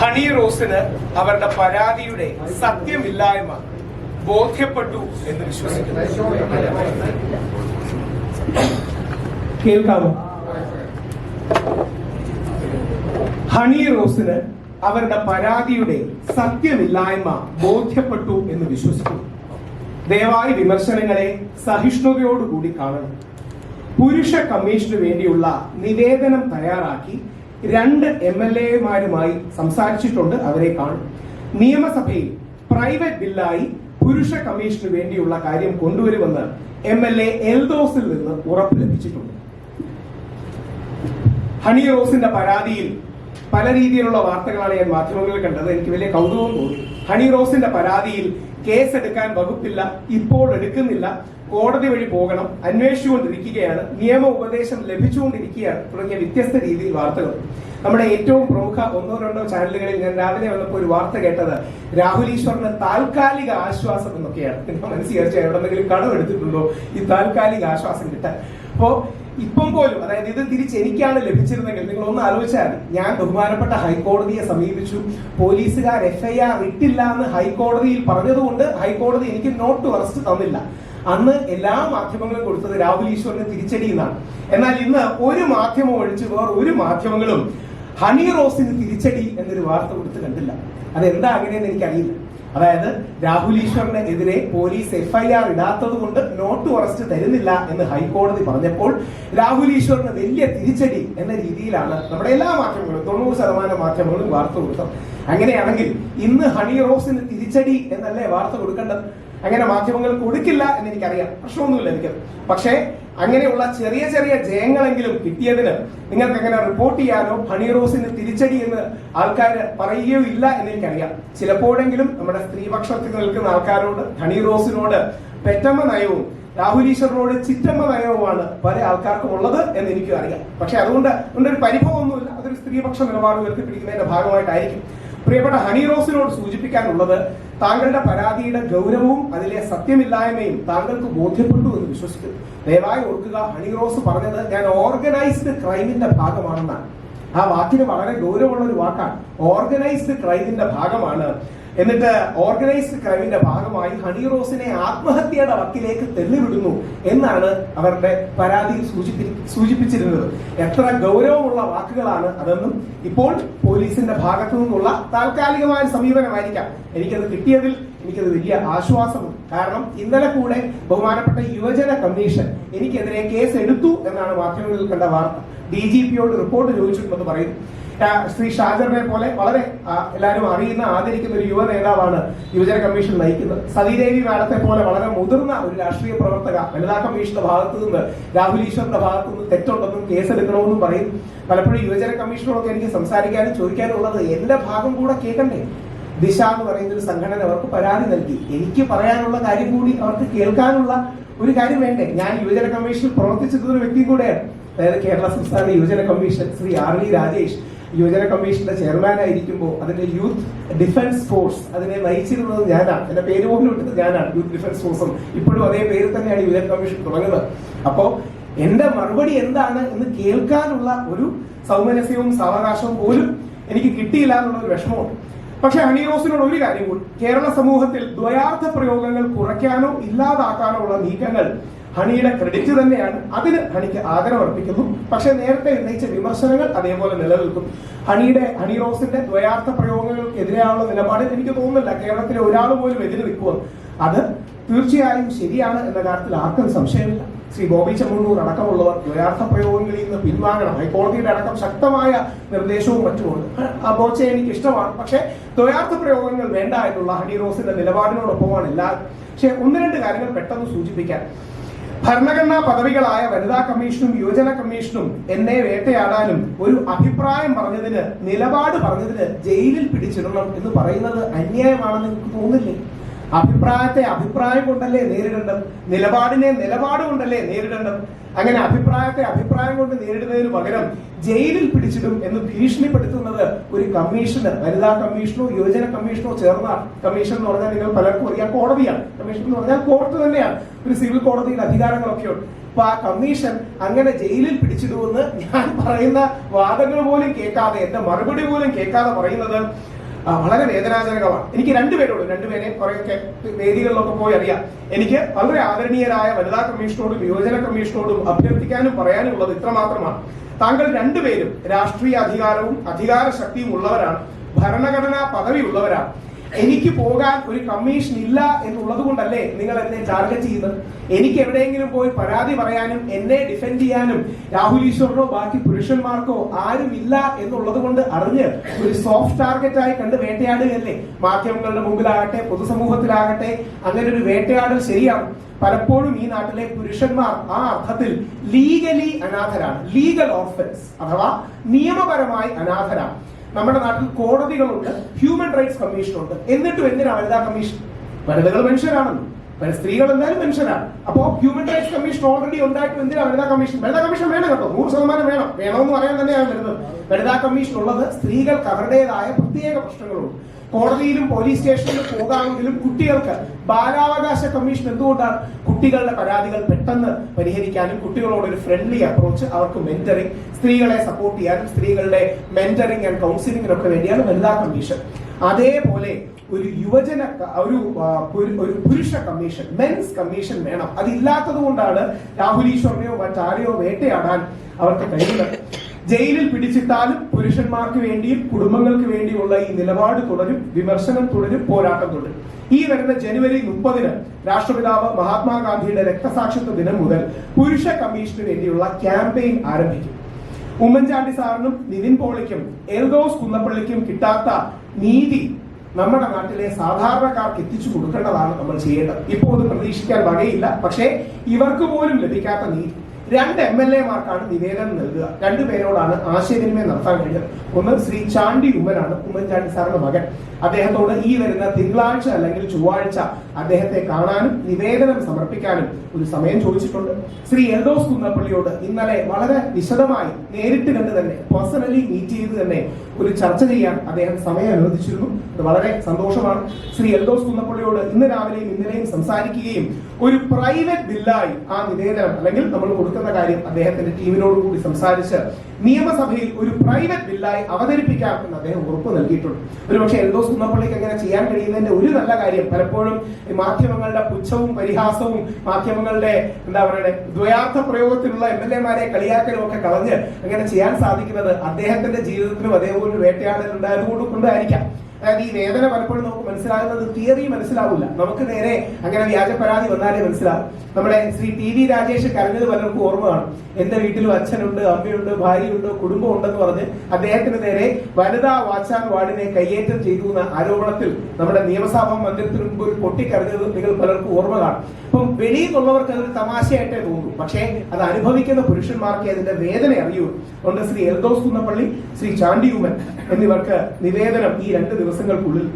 Honey റോസിന് അവരുടെ പരാതിയുടെ സത്യമില്ലായ്മ ബോധ്യപ്പെട്ടു എന്ന് വിശ്വസിക്കുന്നു. കേൾക്കാമോ ഹണി റോസിന് അവരുടെ പരാതിയുടെ സത്യമില്ലായ്മ ബോധ്യപ്പെട്ടു എന്ന് വിശ്വസിക്കുന്നു. ദയവായി വിമർശനങ്ങളെ സഹിഷ്ണുതയോടുകൂടി കാണണം. പുരുഷ കമ്മീഷന് വേണ്ടിയുള്ള നിവേദനം തയ്യാറാക്കി രണ്ട് എം എൽ എമാരുമായി സംസാരിച്ചിട്ടുണ്ട് അവരെ കാണും. നിയമസഭയിൽ പ്രൈവറ്റ് ബില്ലായി പുരുഷ കമ്മീഷന് വേണ്ടിയുള്ള കാര്യം കൊണ്ടുവരുമെന്ന് എം എൽ എ എൽദോസിൽ നിന്ന് ഉറപ്പ് ലഭിച്ചിട്ടുണ്ട്. ഹണി റോസിന്റെ പരാതിയിൽ പല രീതിയിലുള്ള വാർത്തകളാണ് ഞാൻ മാധ്യമങ്ങളിൽ കണ്ടത്. എനിക്ക് വലിയ കൗതുകം തോന്നി. ഹണി റോസിന്റെ പരാതിയിൽ കേസ് എടുക്കാൻ വകുപ്പില്ല ഇപ്പോൾ എടുക്കുന്നില്ല. കോടതി വഴി പോകണം അന്വേഷിച്ചുകൊണ്ടിരിക്കുകയാണ് നിയമ ഉപദേശം ലഭിച്ചുകൊണ്ടിരിക്കുകയാണ് തുടങ്ങിയ വ്യത്യസ്ത രീതിയിൽ വാർത്തകൾ. നമ്മുടെ ഏറ്റവും പ്രമുഖ ഒന്നോ രണ്ടോ ചാനലുകളിൽ ഞാൻ രാവിലെ വന്നപ്പോൾ ഒരു വാർത്ത കേട്ടത് രാഹുൽ ഈശ്വറിന് താൽക്കാലിക ആശ്വാസം എന്നൊക്കെയാണ്. നിങ്ങൾ മനസ്സിലാച്ച എവിടെന്നെങ്കിലും കടമെടുത്തിട്ടുണ്ടോ ഈ താൽക്കാലിക ആശ്വാസം കിട്ടാൻ. അപ്പോ ഇപ്പം പോലും അതായത് ഇത് തിരിച്ച് എനിക്കാണ് ലഭിച്ചിരുന്നെങ്കിൽ നിങ്ങൾ ഒന്ന് ആലോചിച്ചാൽ ഞാൻ ബഹുമാനപ്പെട്ട ഹൈക്കോടതിയെ സമീപിച്ചു. പോലീസുകാർ എഫ്ഐആർ ഇട്ടില്ല എന്ന് ഹൈക്കോടതിയിൽ പറഞ്ഞതുകൊണ്ട് ഹൈക്കോടതി എനിക്ക് നോട്ട് അറസ്റ്റ് തന്നില്ല. അന്ന് എല്ലാ മാധ്യമങ്ങളും കൊടുത്തത് രാഹുൽ ഈശ്വറിന് തിരിച്ചടി എന്നാണ്. എന്നാൽ ഇന്ന് ഒരു മാധ്യമം ഒഴിച്ച് വേറെ ഒരു മാധ്യമങ്ങളും ഹണി റോസിന് തിരിച്ചടി എന്നൊരു വാർത്ത കൊടുത്ത് കണ്ടില്ല. അതെന്താ അങ്ങനെയെന്ന് എനിക്കറിയില്ല. അതായത് രാഹുൽ ഈശ്വറിന് എതിരെ പോലീസ് എഫ്ഐആർ ഇടാത്തത് കൊണ്ട് നോട്ട് അറസ്റ്റ് തരുന്നില്ല എന്ന് ഹൈക്കോടതി പറഞ്ഞപ്പോൾ രാഹുൽ ഈശ്വറിന് വലിയ തിരിച്ചടി എന്ന രീതിയിലാണ് നമ്മുടെ എല്ലാ മാധ്യമങ്ങളും തൊണ്ണൂറ് ശതമാനം മാധ്യമങ്ങളും വാർത്ത കൊടുത്തത്. അങ്ങനെയാണെങ്കിൽ ഇന്ന് ഹണി റോസിന് തിരിച്ചടി എന്നല്ലേ വാർത്ത കൊടുക്കേണ്ടത്? അങ്ങനെ മാധ്യമങ്ങൾ കൊടുക്കില്ല എന്ന് എനിക്കറിയാം പ്രശ്നമൊന്നുമില്ല എനിക്ക്. പക്ഷേ അങ്ങനെയുള്ള ചെറിയ ചെറിയ ജയങ്ങളെങ്കിലും കിട്ടിയതിന് നിങ്ങൾക്ക് അങ്ങനെ റിപ്പോർട്ട് ചെയ്യാനോ ഹണി റോസിന് തിരിച്ചടി എന്ന് ആൾക്കാർ പറയുകയോ ഇല്ല എന്ന് എനിക്കറിയാം ചിലപ്പോഴെങ്കിലും നമ്മുടെ സ്ത്രീപക്ഷത്തിൽ നിൽക്കുന്ന ആൾക്കാരോട് ഹണി റോസിനോട് പെറ്റമ്മ നയവും രാഹുൽ ഈശ്വറിനോട് ചിറ്റമ്മ നയവുമാണ് പല ആൾക്കാർക്കും ഉള്ളത് എന്ന് എനിക്കും അറിയാം. പക്ഷെ അതുകൊണ്ട് ഒരു പരിഭവമൊന്നുമില്ല. അതൊരു സ്ത്രീപക്ഷ നിലപാട് ഉയർത്തിപ്പിടിക്കുന്നതിന്റെ ഭാഗമായിട്ടായിരിക്കും. പ്രിയപ്പെട്ട ഹണി റോസിനോട് സൂചിപ്പിക്കാനുള്ളത് താങ്കളുടെ പരാതിയുടെ ഗൗരവവും അതിലെ സത്യമില്ലായ്മയും താങ്കൾക്ക് ബോധ്യപ്പെട്ടു എന്ന് വിശ്വസിക്കുന്നു. ദയവായി ഓർക്കുക ഹണി റോസ് പറഞ്ഞത് ഞാൻ ഓർഗനൈസ്ഡ് ക്രൈമിന്റെ ഭാഗമാണെന്നാണ്. ആ വാക്കിന് വളരെ ഗൗരവമുള്ള ഒരു വാക്കാണ്. ഓർഗനൈസ്ഡ് ക്രൈമിന്റെ ഭാഗമാണ്. എന്നിട്ട് ഓർഗനൈസ്ഡ് ക്രൈമിന്റെ ഭാഗമായി ഹണി റോസിനെ ആത്മഹത്യയുടെ വക്കിലേക്ക് തെല്ലിവിടുന്നു എന്നാണ് അവരുടെ പരാതിയിൽ സൂചിപ്പി സൂചിപ്പിച്ചിരുന്നത്. എത്ര ഗൗരവമുള്ള വാക്കുകളാണ് അതെന്നും ഇപ്പോൾ പോലീസിന്റെ ഭാഗത്തു നിന്നുള്ള താൽക്കാലികമായ സമീപനമായിരിക്കാം. എനിക്കത് കിട്ടിയതിൽ എനിക്കത് വലിയ ആശ്വാസമുണ്ട് കാരണം ഇന്നലെ കൂടെ ബഹുമാനപ്പെട്ട യുവജന കമ്മീഷൻ എനിക്കെതിരെ കേസ് എടുത്തു എന്നാണ് മാധ്യമങ്ങളിൽ കണ്ട വാർത്ത. ഡി ജി പിയോട് റിപ്പോർട്ട് ചോദിച്ചിട്ടുണ്ടെന്ന് പറയുന്നു. ശ്രീ ഷാജറിനെ പോലെ വളരെ എല്ലാവരും അറിയുന്ന ആദരിക്കുന്ന ഒരു യുവ നേതാവാണ് യുവജന കമ്മീഷൻ നയിക്കുന്നത്. സതീദേവി മാഡത്തെ പോലെ വളരെ മുതിർന്ന ഒരു രാഷ്ട്രീയ പ്രവർത്തക വനിതാ കമ്മീഷന്റെ ഭാഗത്തു നിന്ന് രാഹുൽ ഈശ്വറിന്റെ ഭാഗത്തു നിന്ന് തെറ്റുണ്ടെന്നും കേസെടുക്കണമെന്നും പറയും. പലപ്പോഴും യുവജന കമ്മീഷനോടൊക്കെ എനിക്ക് സംസാരിക്കാനും ചോദിക്കാനും ഉള്ളത് എന്റെ ഭാഗം കൂടെ കേൾക്കണ്ടേ? ദിശ എന്ന് പറയുന്ന ഒരു സംഘടന അവർക്ക് പരാതി നൽകി. എനിക്ക് പറയാനുള്ള കാര്യം കൂടി അവർക്ക് കേൾക്കാനുള്ള ഒരു കാര്യം വേണ്ടേ? ഞാൻ യുവജന കമ്മീഷനിൽ പ്രവർത്തിച്ചിട്ടുള്ള ഒരു വ്യക്തി കൂടെയാണ്. അതായത് കേരള സംസ്ഥാന യുവജന commission Shri R V Rajesh. യുവജന കമ്മീഷന്റെ ചെയർമാൻ ആയിരിക്കുമ്പോൾ അതിന്റെ യൂത്ത് ഡിഫൻസ് ഫോഴ്സ് അതിനെ നയിച്ചിരുന്നത് ഞാനാണ്. എന്റെ പേര് പോലും ഇട്ടത് ഞാനാണ് യൂത്ത് ഡിഫൻസ് ഫോഴ്സും. ഇപ്പോഴും അതേ പേര് തന്നെയാണ് യുവജന കമ്മീഷൻ തുടങ്ങുന്നത്. അപ്പോ എന്റെ മറുപടി എന്താണ് എന്ന് കേൾക്കാനുള്ള ഒരു സൗമനസ്യവും സാവകാശവും പോലും എനിക്ക് കിട്ടിയില്ല എന്നുള്ള ഒരു വിഷമമുണ്ട്. പക്ഷെ ഹണി റോസിനോട് ഒരു കാര്യം കൂടി. കേരള സമൂഹത്തിൽ ദ്വയാർത്ഥ പ്രയോഗങ്ങൾ കുറയ്ക്കാനോ ഇല്ലാതാക്കാനോ ഉള്ള നീക്കങ്ങൾ ഹണിയുടെ ക്രെഡിറ്റ് തന്നെയാണ്. അതിന് ഹണിക്ക് ആദരവർപ്പിക്കുന്നു പക്ഷെ നേരത്തെ ഉന്നയിച്ച വിമർശനങ്ങൾ അതേപോലെ നിലനിൽക്കും. ഹണിയുടെ ഹണി റോസിന്റെ ദ്വയാർത്ഥ പ്രയോഗങ്ങൾക്കെതിരെയുള്ള നിലപാട് എനിക്ക് തോന്നുന്നില്ല. കേരളത്തിലെ ഒരാൾ പോലും എതിര് നിൽക്കുക. അത് തീർച്ചയായും ശരിയാണ് എന്ന കാര്യത്തിൽ ആർക്കും സംശയമില്ല. ശ്രീ ബോബി ചെമ്മണ്ണൂർ അടക്കമുള്ളവർ ദ്വയാർത്ഥ പ്രയോഗങ്ങളിൽ നിന്ന് പിൻവാങ്ങണം. ഹൈക്കോടതിയുടെ അടക്കം ശക്തമായ നിർദ്ദേശവും മറ്റുമുണ്ട്. ആ ബോച്ച എനിക്ക് ഇഷ്ടമാണ് പക്ഷേ ദ്വയാർത്ഥ പ്രയോഗങ്ങൾ വേണ്ട എന്നുള്ള ഹണി റോസിന്റെ നിലപാടിനോടൊപ്പമാണ് എല്ലാവരും. പക്ഷേ ഒന്ന് രണ്ട് കാര്യങ്ങൾ പെട്ടെന്ന് സൂചിപ്പിക്കാൻ ഭരണഘടനാ പദവികളായ വനിതാ കമ്മീഷനും യുവജന കമ്മീഷനും എന്നെ വേട്ടയാടാനും ഒരു അഭിപ്രായം പറഞ്ഞതിന് നിലപാട് പറഞ്ഞതിന് ജയിലിൽ പിടിച്ചിടണം എന്ന് പറയുന്നത് അന്യായമാണെന്ന് നിങ്ങൾക്ക് തോന്നില്ലേ അഭിപ്രായത്തെ അഭിപ്രായം കൊണ്ടല്ലേ നേരിടേണ്ടത്? നിലപാടിനെ നിലപാട് കൊണ്ടല്ലേ നേരിടേണ്ടത്? അങ്ങനെ അഭിപ്രായത്തെ അഭിപ്രായം കൊണ്ട് നേരിടുന്നതിന് പകരം ജയിലിൽ പിടിച്ചിടും എന്ന് ഭീഷണിപ്പെടുത്തുന്നത് ഒരു കമ്മീഷന് വനിതാ കമ്മീഷനോ യുവജന കമ്മീഷനോ ചേർന്ന കമ്മീഷൻ എന്ന് പറഞ്ഞാൽ നിങ്ങൾ പലർക്കും അറിയാം കോടതിയാണ്. കമ്മീഷൻ എന്ന് പറഞ്ഞാൽ കോർട്ട് തന്നെയാണ്. ഒരു സിവിൽ കോടതിയുടെ അധികാരങ്ങളൊക്കെ ഉണ്ട് അപ്പൊ ആ കമ്മീഷൻ അങ്ങനെ ജയിലിൽ പിടിച്ചിടുമെന്ന് ഞാൻ പറയുന്ന വാദങ്ങൾ പോലും കേൾക്കാതെ എന്റെ മറുപടി പോലും കേൾക്കാതെ പറയുന്നത് വളരെ വേദനാജനകമാണ്. എനിക്ക് രണ്ടുപേരോട് രണ്ടുപേരെ കുറെയൊക്കെ വേദികളിലൊക്കെ പോയി അറിയാം. എനിക്ക് വളരെ ആദരണീയരായ വനിതാ കമ്മീഷനോടും യുവജന കമ്മീഷനോടും അഭ്യർത്ഥിക്കാനും പറയാനും ഉള്ളത് ഇത്രമാത്രമാണ്. താങ്കൾ രണ്ടുപേരും രാഷ്ട്രീയ അധികാരവും അധികാര ശക്തിയും ഉള്ളവരാണ്. ഭരണഘടനാ പദവി ഉള്ളവരാണ്. എനിക്ക് പോകാൻ ഒരു കമ്മീഷൻ ഇല്ല എന്നുള്ളത് കൊണ്ടല്ലേ നിങ്ങൾ എന്നെ ടാർഗറ്റ് ചെയ്യുന്നത്? എനിക്ക് എവിടെയെങ്കിലും പോയി പരാതി പറയാനും എന്നെ ഡിഫെൻഡ് ചെയ്യാനും രാഹുൽ ഈശ്വറിനോ ബാക്കി പുരുഷന്മാർക്കോ ആരും ഇല്ല എന്നുള്ളത് കൊണ്ട് അറിഞ്ഞ് ഒരു സോഫ്റ്റ് ടാർഗറ്റ് ആയി കണ്ട് വേട്ടയാടുകയല്ലേ? മാധ്യമങ്ങളുടെ മുമ്പിലാകട്ടെ പൊതുസമൂഹത്തിലാകട്ടെ അങ്ങനെ ഒരു വേട്ടയാടൽ ശരിയാണ് പലപ്പോഴും ഈ നാട്ടിലെ പുരുഷന്മാർ ആ അർത്ഥത്തിൽ ലീഗലി അനാഥരാണ്. ലീഗൽ ഓഫൻസ് അഥവാ നിയമപരമായി അനാഥരാണ്. നമ്മുടെ നാട്ടിൽ കോടതികളുണ്ട് ഹ്യൂമൻ റൈറ്റ്സ് കമ്മീഷൻ ഉണ്ട്. എന്നിട്ടും എന്തിനാ വനിതാ കമ്മീഷൻ വനിതകൾ മനുഷ്യരാണെന്നും. സ്ത്രീകൾ എന്തായാലും മനുഷ്യരാണ്. അപ്പോ ഹ്യൂമൻ റൈറ്റ്സ് കമ്മീഷൻ ഓൾറെഡി ഉണ്ടായിട്ട് എന്തിനാണ് വനിതാ കമ്മീഷൻ വനിതാ കമ്മീഷൻ വേണം കേട്ടോ. നൂറ് ശതമാനം വേണം. വേണമെന്ന് പറയാൻ തന്നെയാണ് വരുന്നത്. വനിതാ കമ്മീഷൻ ഉള്ളത് സ്ത്രീകൾക്ക് അവരുടേതായ പ്രത്യേക പ്രശ്നങ്ങളുണ്ട്. കോടതിയിലും പോലീസ് സ്റ്റേഷനിലും പോകാമെങ്കിലും കുട്ടികൾക്ക് ബാലാവകാശ കമ്മീഷൻ എന്തുകൊണ്ടാണ് കുട്ടികളുടെ പരാതികൾ പെട്ടെന്ന് പരിഹരിക്കാനും കുട്ടികളോട് ഒരു ഫ്രണ്ട്ലി അപ്രോച്ച് അവർക്ക് മെന്ററിംഗ് സ്ത്രീകളെ സപ്പോർട്ട് ചെയ്യാനും സ്ത്രീകളുടെ മെന്ററിംഗ് ആൻഡ് കൗൺസിലിംഗിനൊക്കെ വേണ്ടിയാണ് വനിതാ കമ്മീഷൻ അതേപോലെ ഒരു യുവജന ഒരു ഒരു പുരുഷ കമ്മീഷൻ മെൻസ് കമ്മീഷൻ വേണം. അതില്ലാത്തത് കൊണ്ടാണ് രാഹുൽ ഈശ്വറിനെയോ മറ്റാരെയോ വേട്ടയാടാൻ അവർക്ക് കഴിയുന്നത്. ജയിലിൽ പിടിച്ചിട്ടാലും പുരുഷന്മാർക്ക് വേണ്ടിയും കുടുംബങ്ങൾക്ക് വേണ്ടിയുള്ള ഈ നിലപാട് തുടരും വിമർശനം തുടരും പോരാട്ടം തുടരും. ഈ വരുന്ന ജനുവരി മുപ്പതിന് രാഷ്ട്രപിതാവ് മഹാത്മാഗാന്ധിയുടെ രക്തസാക്ഷിത്വ ദിനം മുതൽ പുരുഷ കമ്മീഷന് വേണ്ടിയുള്ള ക്യാമ്പയിൻ ആരംഭിക്കും. ഉമ്മൻചാണ്ടി സാറിനും നിതിൻ പോളിക്കും എൽദോസ് കുന്നപ്പള്ളിക്കും കിട്ടാത്ത നീതി നമ്മുടെ നാട്ടിലെ സാധാരണക്കാർക്ക് എത്തിച്ചു കൊടുക്കേണ്ടതാണ് നമ്മൾ ചെയ്യേണ്ടത്. ഇപ്പോൾ അത് പ്രതീക്ഷിക്കാൻ വകയില്ല. പക്ഷേ ഇവർക്ക് പോലും ലഭിക്കാത്ത നീതി. രണ്ട് എം എൽ എമാർക്കാണ് നിവേദനം നൽകുക. രണ്ടുപേരോടാണ് ആശയവിനിമയം നടത്താൻ കഴിഞ്ഞത് ഒന്ന് ശ്രീ ചാണ്ടി ഉമ്മനാണ്. ഉമ്മൻചാണ്ടി സാറിന്റെ മകൻ. അദ്ദേഹത്തോട് ഈ വരുന്ന തിങ്കളാഴ്ച അല്ലെങ്കിൽ ചൊവ്വാഴ്ച അദ്ദേഹത്തെ കാണാനും നിവേദനം സമർപ്പിക്കാനും ഒരു സമയം ചോദിച്ചിട്ടുണ്ട്. ശ്രീ എൽദോസ് കുന്നപ്പള്ളിയോട് ഇന്നലെ വളരെ വിശദമായി നേരിട്ട് കണ്ട് തന്നെ പേഴ്സണലി മീറ്റ് ചെയ്ത് തന്നെ ഒരു ചർച്ച ചെയ്യാൻ അദ്ദേഹം സമയം അനുവദിച്ചിരുന്നു. അത് വളരെ സന്തോഷമാണ്. ശ്രീ എൽദോസ് കുന്നപ്പള്ളിയോട് ഇന്ന് രാവിലെയും ഇന്നലെയും സംസാരിക്കുകയും ഒരു പ്രൈവറ്റ് ബില്ലായി ആ നിവേദനം അല്ലെങ്കിൽ നമ്മൾ കൊടുക്കുന്ന കാര്യം അദ്ദേഹത്തിന്റെ ടീമിനോട് കൂടി സംസാരിച്ച് നിയമസഭയിൽ ഒരു പ്രൈവറ്റ് ബില്ലായി അവതരിപ്പിക്കാം എന്ന് അദ്ദേഹം ഉറപ്പ് നൽകിയിട്ടുണ്ട്. ഒരുപക്ഷെ എൽദോസ് കുന്നപ്പള്ളിക്ക് അങ്ങനെ ചെയ്യാൻ കഴിയുന്നതിന്റെ ഒരു നല്ല കാര്യം പലപ്പോഴും മാധ്യമങ്ങളുടെ പുച്ഛവും പരിഹാസവും മാധ്യമങ്ങളുടെ എന്താ പറയുക ദ്വയാർത്ഥ പ്രയോഗത്തിലുള്ള എം എൽ എമാരെ കളിയാക്കലും ഒക്കെ കളഞ്ഞ് അങ്ങനെ ചെയ്യാൻ സാധിക്കുന്നത് അദ്ദേഹത്തിന്റെ ജീവിതത്തിലും അതേപോലെ ഒരു വേട്ടയാടൽ ഉണ്ടായതുകൊണ്ട് കൊണ്ടായിരിക്കാം. അതായത് ഈ വേദന പലപ്പോഴും നമുക്ക് മനസ്സിലാകുന്നത് തിയറി മനസ്സിലാവില്ല. നമുക്ക് നേരെ അങ്ങനെ വ്യാജ പരാതി വന്നാലേ മനസ്സിലാകും. നമ്മുടെ ശ്രീ ടി വി രാജേഷ് കരഞ്ഞത് പലർക്കും ഓർമ്മ കാണും. എന്റെ വീട്ടിലും അച്ഛനുണ്ട് അമ്മയുണ്ട് ഭാര്യയുണ്ട് കുടുംബം ഉണ്ടെന്ന് പറഞ്ഞ് അദ്ദേഹത്തിന് നേരെ വനിതാ വാച്ചാൻ വാർഡിനെ കയ്യേറ്റം ചെയ്തു എന്ന ആരോപണത്തിൽ നമ്മുടെ നിയമസഭാ മന്ദിരത്തിന് മുമ്പ് ഒരു പൊട്ടിക്കരഞ്ഞത് നിങ്ങൾ പലർക്കും ഓർമ്മ കാണും. അപ്പം വെളിയിൽ നിന്നുള്ളവർക്ക് അതൊരു തമാശയായിട്ടേ തോന്നൂ പക്ഷേ അത് അനുഭവിക്കുന്ന പുരുഷന്മാർക്ക് അതിന്റെ വേദന അറിയൂ. അതുകൊണ്ട് ശ്രീ എൽദോസ് കുന്നപ്പള്ളി ശ്രീ ചാണ്ടിയൂമൻ എന്നിവർക്ക് നിവേദനം ഈ രണ്ട് ദിവസങ്ങൾക്കുള്ളിൽ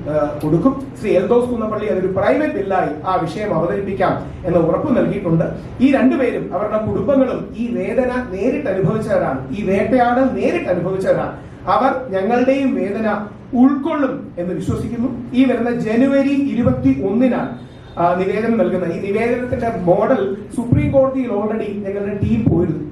കൊടുക്കും. ശ്രീ എൽദോസ് കുന്നപ്പള്ളി അതൊരു പ്രൈവറ്റ് ബില്ലായി ആ വിഷയം അവതരിപ്പിക്കാം എന്ന് ഉറപ്പ് നൽകിയിട്ടുണ്ട്. ഈ രണ്ടുപേരും അവരുടെ കുടുംബങ്ങളും ഈ വേദന നേരിട്ട് അനുഭവിച്ചവരാണ്. ഈ വേട്ടയാടൽ നേരിട്ട് അനുഭവിച്ചവരാണ്. അവർ ഞങ്ങളുടെയും വേദന ഉൾക്കൊള്ളും എന്ന് വിശ്വസിക്കുന്നു. ഈ വരുന്ന ജനുവരി ഇരുപത്തി ഒന്നിനാണ് നിവേദനം നൽകുന്നത്. ഈ നിവേദനത്തിന്റെ മോഡൽ സുപ്രീം കോടതിയിൽ ഓൾറെഡി ഞങ്ങളുടെ ടീം പോയിരുന്നു.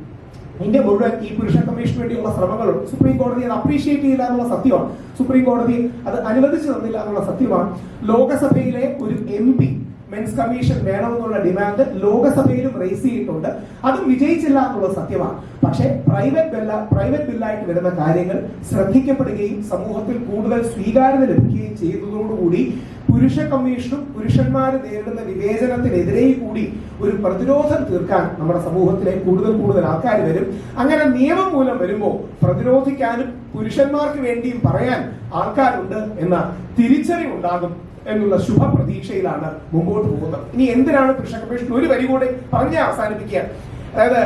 ഇന്ത്യ മുഴുവൻ ഈ പുരുഷ കമ്മീഷന് വേണ്ടിയുള്ള ശ്രമങ്ങൾ സുപ്രീം കോടതി അത് അപ്രീഷിയേറ്റ് ചെയ്യില്ല എന്നുള്ള സത്യമാണ്. സുപ്രീം കോടതി അത് അനുവദിച്ചു തന്നില്ല എന്നുള്ള സത്യമാണ്. ലോകസഭയിലെ ഒരു എം പി മെൻസ് കമ്മീഷൻ വേണമെന്നുള്ള ഡിമാൻഡ് ലോകസഭയിലും റേസ് ചെയ്തിട്ടുണ്ട്. അതും വിജയിച്ചില്ല എന്നുള്ള സത്യമാണ്. പക്ഷേ പ്രൈവറ്റ് ബില്ല പ്രൈവറ്റ് ബില്ലായിട്ട് വരുന്ന കാര്യങ്ങൾ ശ്രദ്ധിക്കപ്പെടുകയും സമൂഹത്തിൽ കൂടുതൽ സ്വീകാര്യത ലഭിക്കുകയും ചെയ്തതോടുകൂടി പുരുഷ കമ്മീഷനും പുരുഷന്മാർ നേരിടുന്ന വിവേചനത്തിനെതിരെ കൂടി ഒരു പ്രതിരോധം തീർക്കാൻ നമ്മുടെ സമൂഹത്തിലെ കൂടുതൽ കൂടുതൽ ആൾക്കാർ വരും. അങ്ങനെ നിയമം മൂലം വരുമ്പോൾ പ്രതിരോധിക്കാനും പുരുഷന്മാർക്ക് വേണ്ടിയും പറയാൻ ആൾക്കാരുണ്ട് എന്ന തിരിച്ചറിവുണ്ടാകും എന്നുള്ള ശുഭ പ്രതീക്ഷയിലാണ് മുമ്പോട്ട് പോകുന്നത്. ഇനി എന്തിനാണ് പുരുഷ കമ്മീഷൻ ഒരു വരി കൂടെ പറഞ്ഞ് അവസാനിപ്പിക്കുക? അതായത്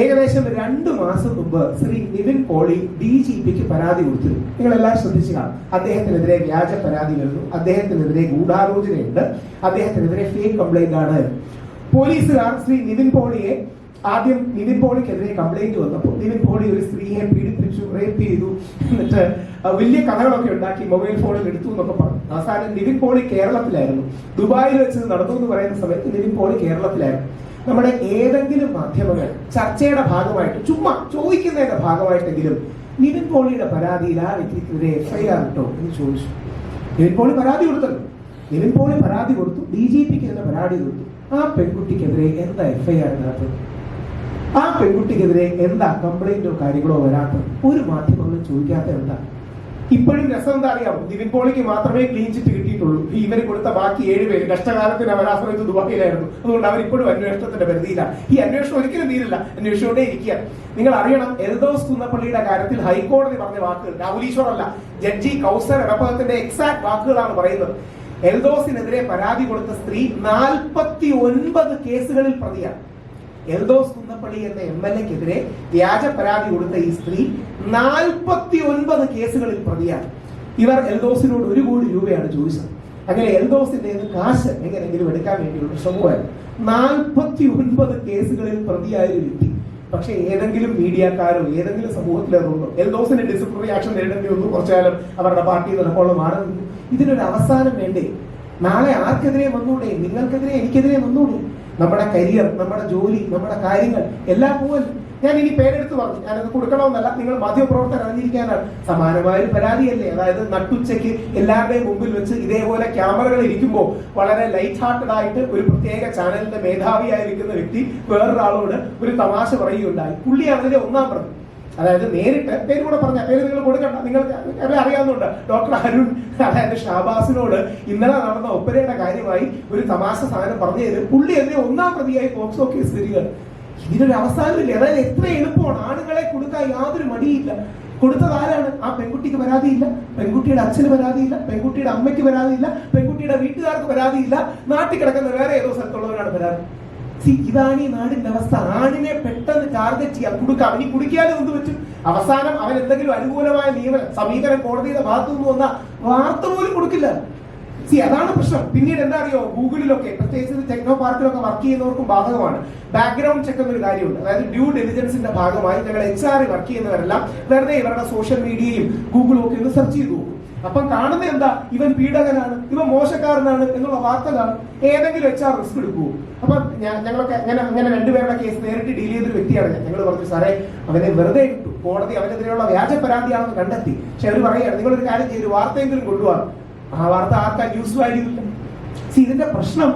ഏകദേശം രണ്ടു മാസം മുമ്പ് ശ്രീ നിവിൻ പോളി ഡി ജി പിക്ക് പരാതി കൊടുത്തിരുന്നു നിങ്ങൾ എല്ലാവരും ശ്രദ്ധിച്ചു കാണും. അദ്ദേഹത്തിനെതിരെ വ്യാജ പരാതി വരുന്നു. അദ്ദേഹത്തിനെതിരെ ഗൂഢാലോചനയുണ്ട്. അദ്ദേഹത്തിനെതിരെ ഫേക്ക് കംപ്ലൈന്റ് ആണ്. പോലീസുകാർ ശ്രീ നിവിൻ പോളിയെ ആദ്യം നിവിൻ പോളിക്കെതിരെ കംപ്ലൈന്റ് വന്നപ്പോൾ നിവിൻ പോളി ഒരു സ്ത്രീയെ പീഡിപ്പിച്ചു റേപ്പ് ചെയ്തു. എന്നിട്ട് വലിയ കഥകളൊക്കെ ഉണ്ടാക്കി മൊബൈൽ ഫോണിൽ എടുത്തു എന്നൊക്കെ പറഞ്ഞു. അവസാനം നിവിൻ പോളി കേരളത്തിലായിരുന്നു. ദുബായിൽ വെച്ച് നടന്നു എന്ന് പറയുന്ന സമയത്ത് നിവിൻ പോളി കേരളത്തിലായിരുന്നു. നമ്മുടെ ഏതെങ്കിലും മാധ്യമങ്ങൾ ചർച്ചയുടെ ഭാഗമായിട്ട് ചുമ്മാ ചോദിക്കുന്നതിന്റെ ഭാഗമായിട്ടെങ്കിലും നിവിൻ പോളിയുടെ പരാതിയിൽ ആ വ്യക്തിക്കെതിരെ എഫ്ഐആർ ഇട്ടോ എന്ന് ചോദിച്ചു. നിവിൻ പോളി പരാതി കൊടുത്തല്ലോ നിവിൻ പോളി പരാതി കൊടുത്തു. ഡി ജി പിക്ക് തന്നെ പരാതി കൊടുത്തു. ആ പെൺകുട്ടിക്കെതിരെ എന്താ എഫ്ഐആർ നടത്തുന്നത് ആ പെൺകുട്ടിക്കെതിരെ എന്താ കംപ്ലൈന്റോ കാര്യങ്ങളോ വരാത്തത്? ഒരു മാധ്യമങ്ങളും ചോദിക്കാത്ത എന്താ? ഇപ്പോഴും രസം എന്താ അറിയാം നിവിൻ പോളിക്ക് മാത്രമേ ക്ലീൻ ചിറ്റ് കിട്ടിയിട്ടുള്ളൂ. ഇവർ കൊടുത്ത ബാക്കി ഏഴ് കഷ്ടകാലത്തിന് അവർ ആ സമയത്ത് ദുബായിലായിരുന്നു. അതുകൊണ്ട് അവർ ഇപ്പോഴും അന്വേഷണത്തിന്റെ പരിധിയിലാണ്. ഈ അന്വേഷണം ഒരിക്കലും തീരില്ല. അന്വേഷിച്ചുകൊണ്ടേ ഇരിക്കുക നിങ്ങൾ അറിയണം എൽദോസ് കുന്നപ്പള്ളിയുടെ കാര്യത്തിൽ ഹൈക്കോടതി പറഞ്ഞ വാക്കുകൾ. രാഹുൽ ഈശ്വർ അല്ല ജഡ്ജി കൗസർ ഇടപ്പകത്തിന്റെ എക്സാക്ട് വാക്കുകളാണ് പറയുന്നത്. എൽദോസിനെതിരെ പരാതി കൊടുത്ത സ്ത്രീ നാൽപ്പത്തി ഒൻപത് കേസുകളിൽ പ്രതിയാണ്. എൽദോസ് കുന്നപ്പള്ളി എന്ന എം എൽ എക്കെതിരെ വ്യാജ പരാതി കൊടുത്ത ഈ സ്ത്രീ നാൽപ്പത്തി ഒൻപത് കേസുകളിൽ പ്രതിയാണ്. ഇവർ എൽദോസിനോട് ഒരു കോടി രൂപയാണ് ചോദിച്ചത്. അങ്ങനെ എൽദോസിന്റെ കാശ് എങ്ങനെങ്കിലും എടുക്കാൻ വേണ്ടിയുള്ള ശ്രമമായിരുന്നു. നാൽപ്പത്തി ഒൻപത് കേസുകളിൽ പ്രതിയായ ഒരു വ്യക്തി. പക്ഷെ ഏതെങ്കിലും മീഡിയക്കാരോ ഏതെങ്കിലും സമൂഹത്തിലെ തോന്നുന്നു എൽദോസിന്റെ ഡിസിപ്ലിനറി ആക്ഷൻ നേരിടേണ്ടി വന്നു. കുറച്ചു കാലം അവരുടെ പാർട്ടി നിലക്കോളം മാറി ഇതിനൊരു അവസാനം വേണ്ടേ? നാളെ ആർക്കെതിരെ വന്നൂടെ? നിങ്ങൾക്കെതിരെ എനിക്കെതിരെ വന്നൂടെ? നമ്മുടെ കരിയർ നമ്മുടെ ജോലി നമ്മുടെ കാര്യങ്ങൾ എല്ലാം പോവല്ലോ ഞാൻ ഇനി പേരെടുത്ത് പറഞ്ഞു. ഞാനത് കൊടുക്കണമെന്നല്ല. നിങ്ങൾ മാധ്യമപ്രവർത്തകർ അറിഞ്ഞിരിക്കാനാണ്. സമാനമായ ഒരു പരാതിയല്ലേ? അതായത് നട്ടുച്ചയ്ക്ക് എല്ലാവരുടെയും മുമ്പിൽ വെച്ച് ഇതേപോലെ ക്യാമറകൾ ഇരിക്കുമ്പോൾ വളരെ ലൈറ്റ് ഹാർട്ടഡ് ആയിട്ട് ഒരു പ്രത്യേക ചാനലിന്റെ മേധാവിയായിരിക്കുന്ന വ്യക്തി വേറൊരാളോട് ഒരു തമാശ പറയുകയുണ്ടായി. പുള്ളിയാണ് അതിലെ ഒന്നാം പ്രതി. അതായത് നേരിട്ട് പേര് കൂടെ പറഞ്ഞ പേര് നിങ്ങൾ കൊടുക്കണ്ട നിങ്ങൾക്ക് അവരെ അറിയാവുന്നുണ്ട് ഡോക്ടർ അരുൺ അതായത് ഷാബാസിനോട് ഇന്നലെ നടന്ന ഒപ്പരയുടെ കാര്യമായി ഒരു തമാശ സാധനം പറഞ്ഞു തരും പുള്ളി എന്നെ ഒന്നാം പ്രതിയായി പോക്സോ കേസ് വരിക ഇതിനൊരു അവസാനമില്ല. അതായത് എത്ര എളുപ്പമാണ് ആണുങ്ങളെ കൊടുക്കാൻ യാതൊരു മടിയില്ല. കൊടുത്തത് ആരാണ്? ആ പെൺകുട്ടിക്ക് പരാതിയില്ല. പെൺകുട്ടിയുടെ അച്ഛന് പരാതിയില്ല. പെൺകുട്ടിയുടെ അമ്മയ്ക്ക് പരാതിയില്ല. പെൺകുട്ടിയുടെ വീട്ടുകാർക്ക് പരാതിയില്ല. നാട്ടിൽ കിടക്കുന്ന വേറെ ഏതോ സ്ഥലത്തുള്ളവരാണ് പരാതി. ഇതാണ് ഈ നാടിന്റെ അവസ്ഥ. ആടിനെ പെട്ടെന്ന് ടാർഗറ്റ് ചെയ്യാം കൊടുക്കാം. ഇനി കുടിക്കാതെ എന്ത് പറ്റും? അവസാനം അവൻ എന്തെങ്കിലും അനുകൂലമായ നിയമനം സമീപനം കോടതിയുടെ ഭാഗത്തു നിന്ന് വന്ന വാർത്ത പോലും കൊടുക്കില്ല. സി അതാണ് പ്രശ്നം. പിന്നീട് എന്താ അറിയോ? ഗൂഗിളിലൊക്കെ പ്രത്യേകിച്ച് ടെക്നോ പാർക്കിലൊക്കെ വർക്ക് ചെയ്യുന്നവർക്കും ബാധകമാണ്. ബാക്ക്ഗ്രൗണ്ട് ചെക്ക് എന്നൊരു കാര്യമുണ്ട്. അതായത് ഡ്യൂ ഡെലിജൻസിന്റെ ഭാഗമായി ഞങ്ങൾ എച്ച് ആർ വർക്ക് ചെയ്യുന്നവരെല്ലാം വെറുതെ ഇവരുടെ സോഷ്യൽ മീഡിയയും ഗൂഗിളും ഒക്കെ ഒന്ന് സെർച്ച് ചെയ്തു. അപ്പം കാണുന്ന എന്താ? ഇവൻ പീഡകനാണ് ഇവൻ മോശക്കാരനാണ് എന്നുള്ള വാർത്ത കാണും. ഏതെങ്കിലും എച്ച് ആർ റിസ്ക് എടുക്കൂ അപ്പൊ ഞങ്ങളൊക്കെ അങ്ങനെ അങ്ങനെ രണ്ടുപേരുടെ കേസ് നേരിട്ട് ഡീൽ ചെയ്തൊരു വ്യക്തിയാണ് ഞാൻ. ഞങ്ങൾ പറഞ്ഞു സാറേ അവനെ വെറുതെ ഇട്ടു. കോടതി അവനെതിരെയുള്ള വ്യാജ പരാതിയാണെന്ന് കണ്ടെത്തി. പക്ഷെ അവർ പറയുകയാണ് നിങ്ങളൊരു കാര്യം ചെയ്തൊരു വാർത്തയെങ്കിലും കൊണ്ടുപോകാം ആ വാർത്ത ആർക്കാ ന്യൂസ് വാല്യൂ ഇതിന്റെ പ്രശ്നം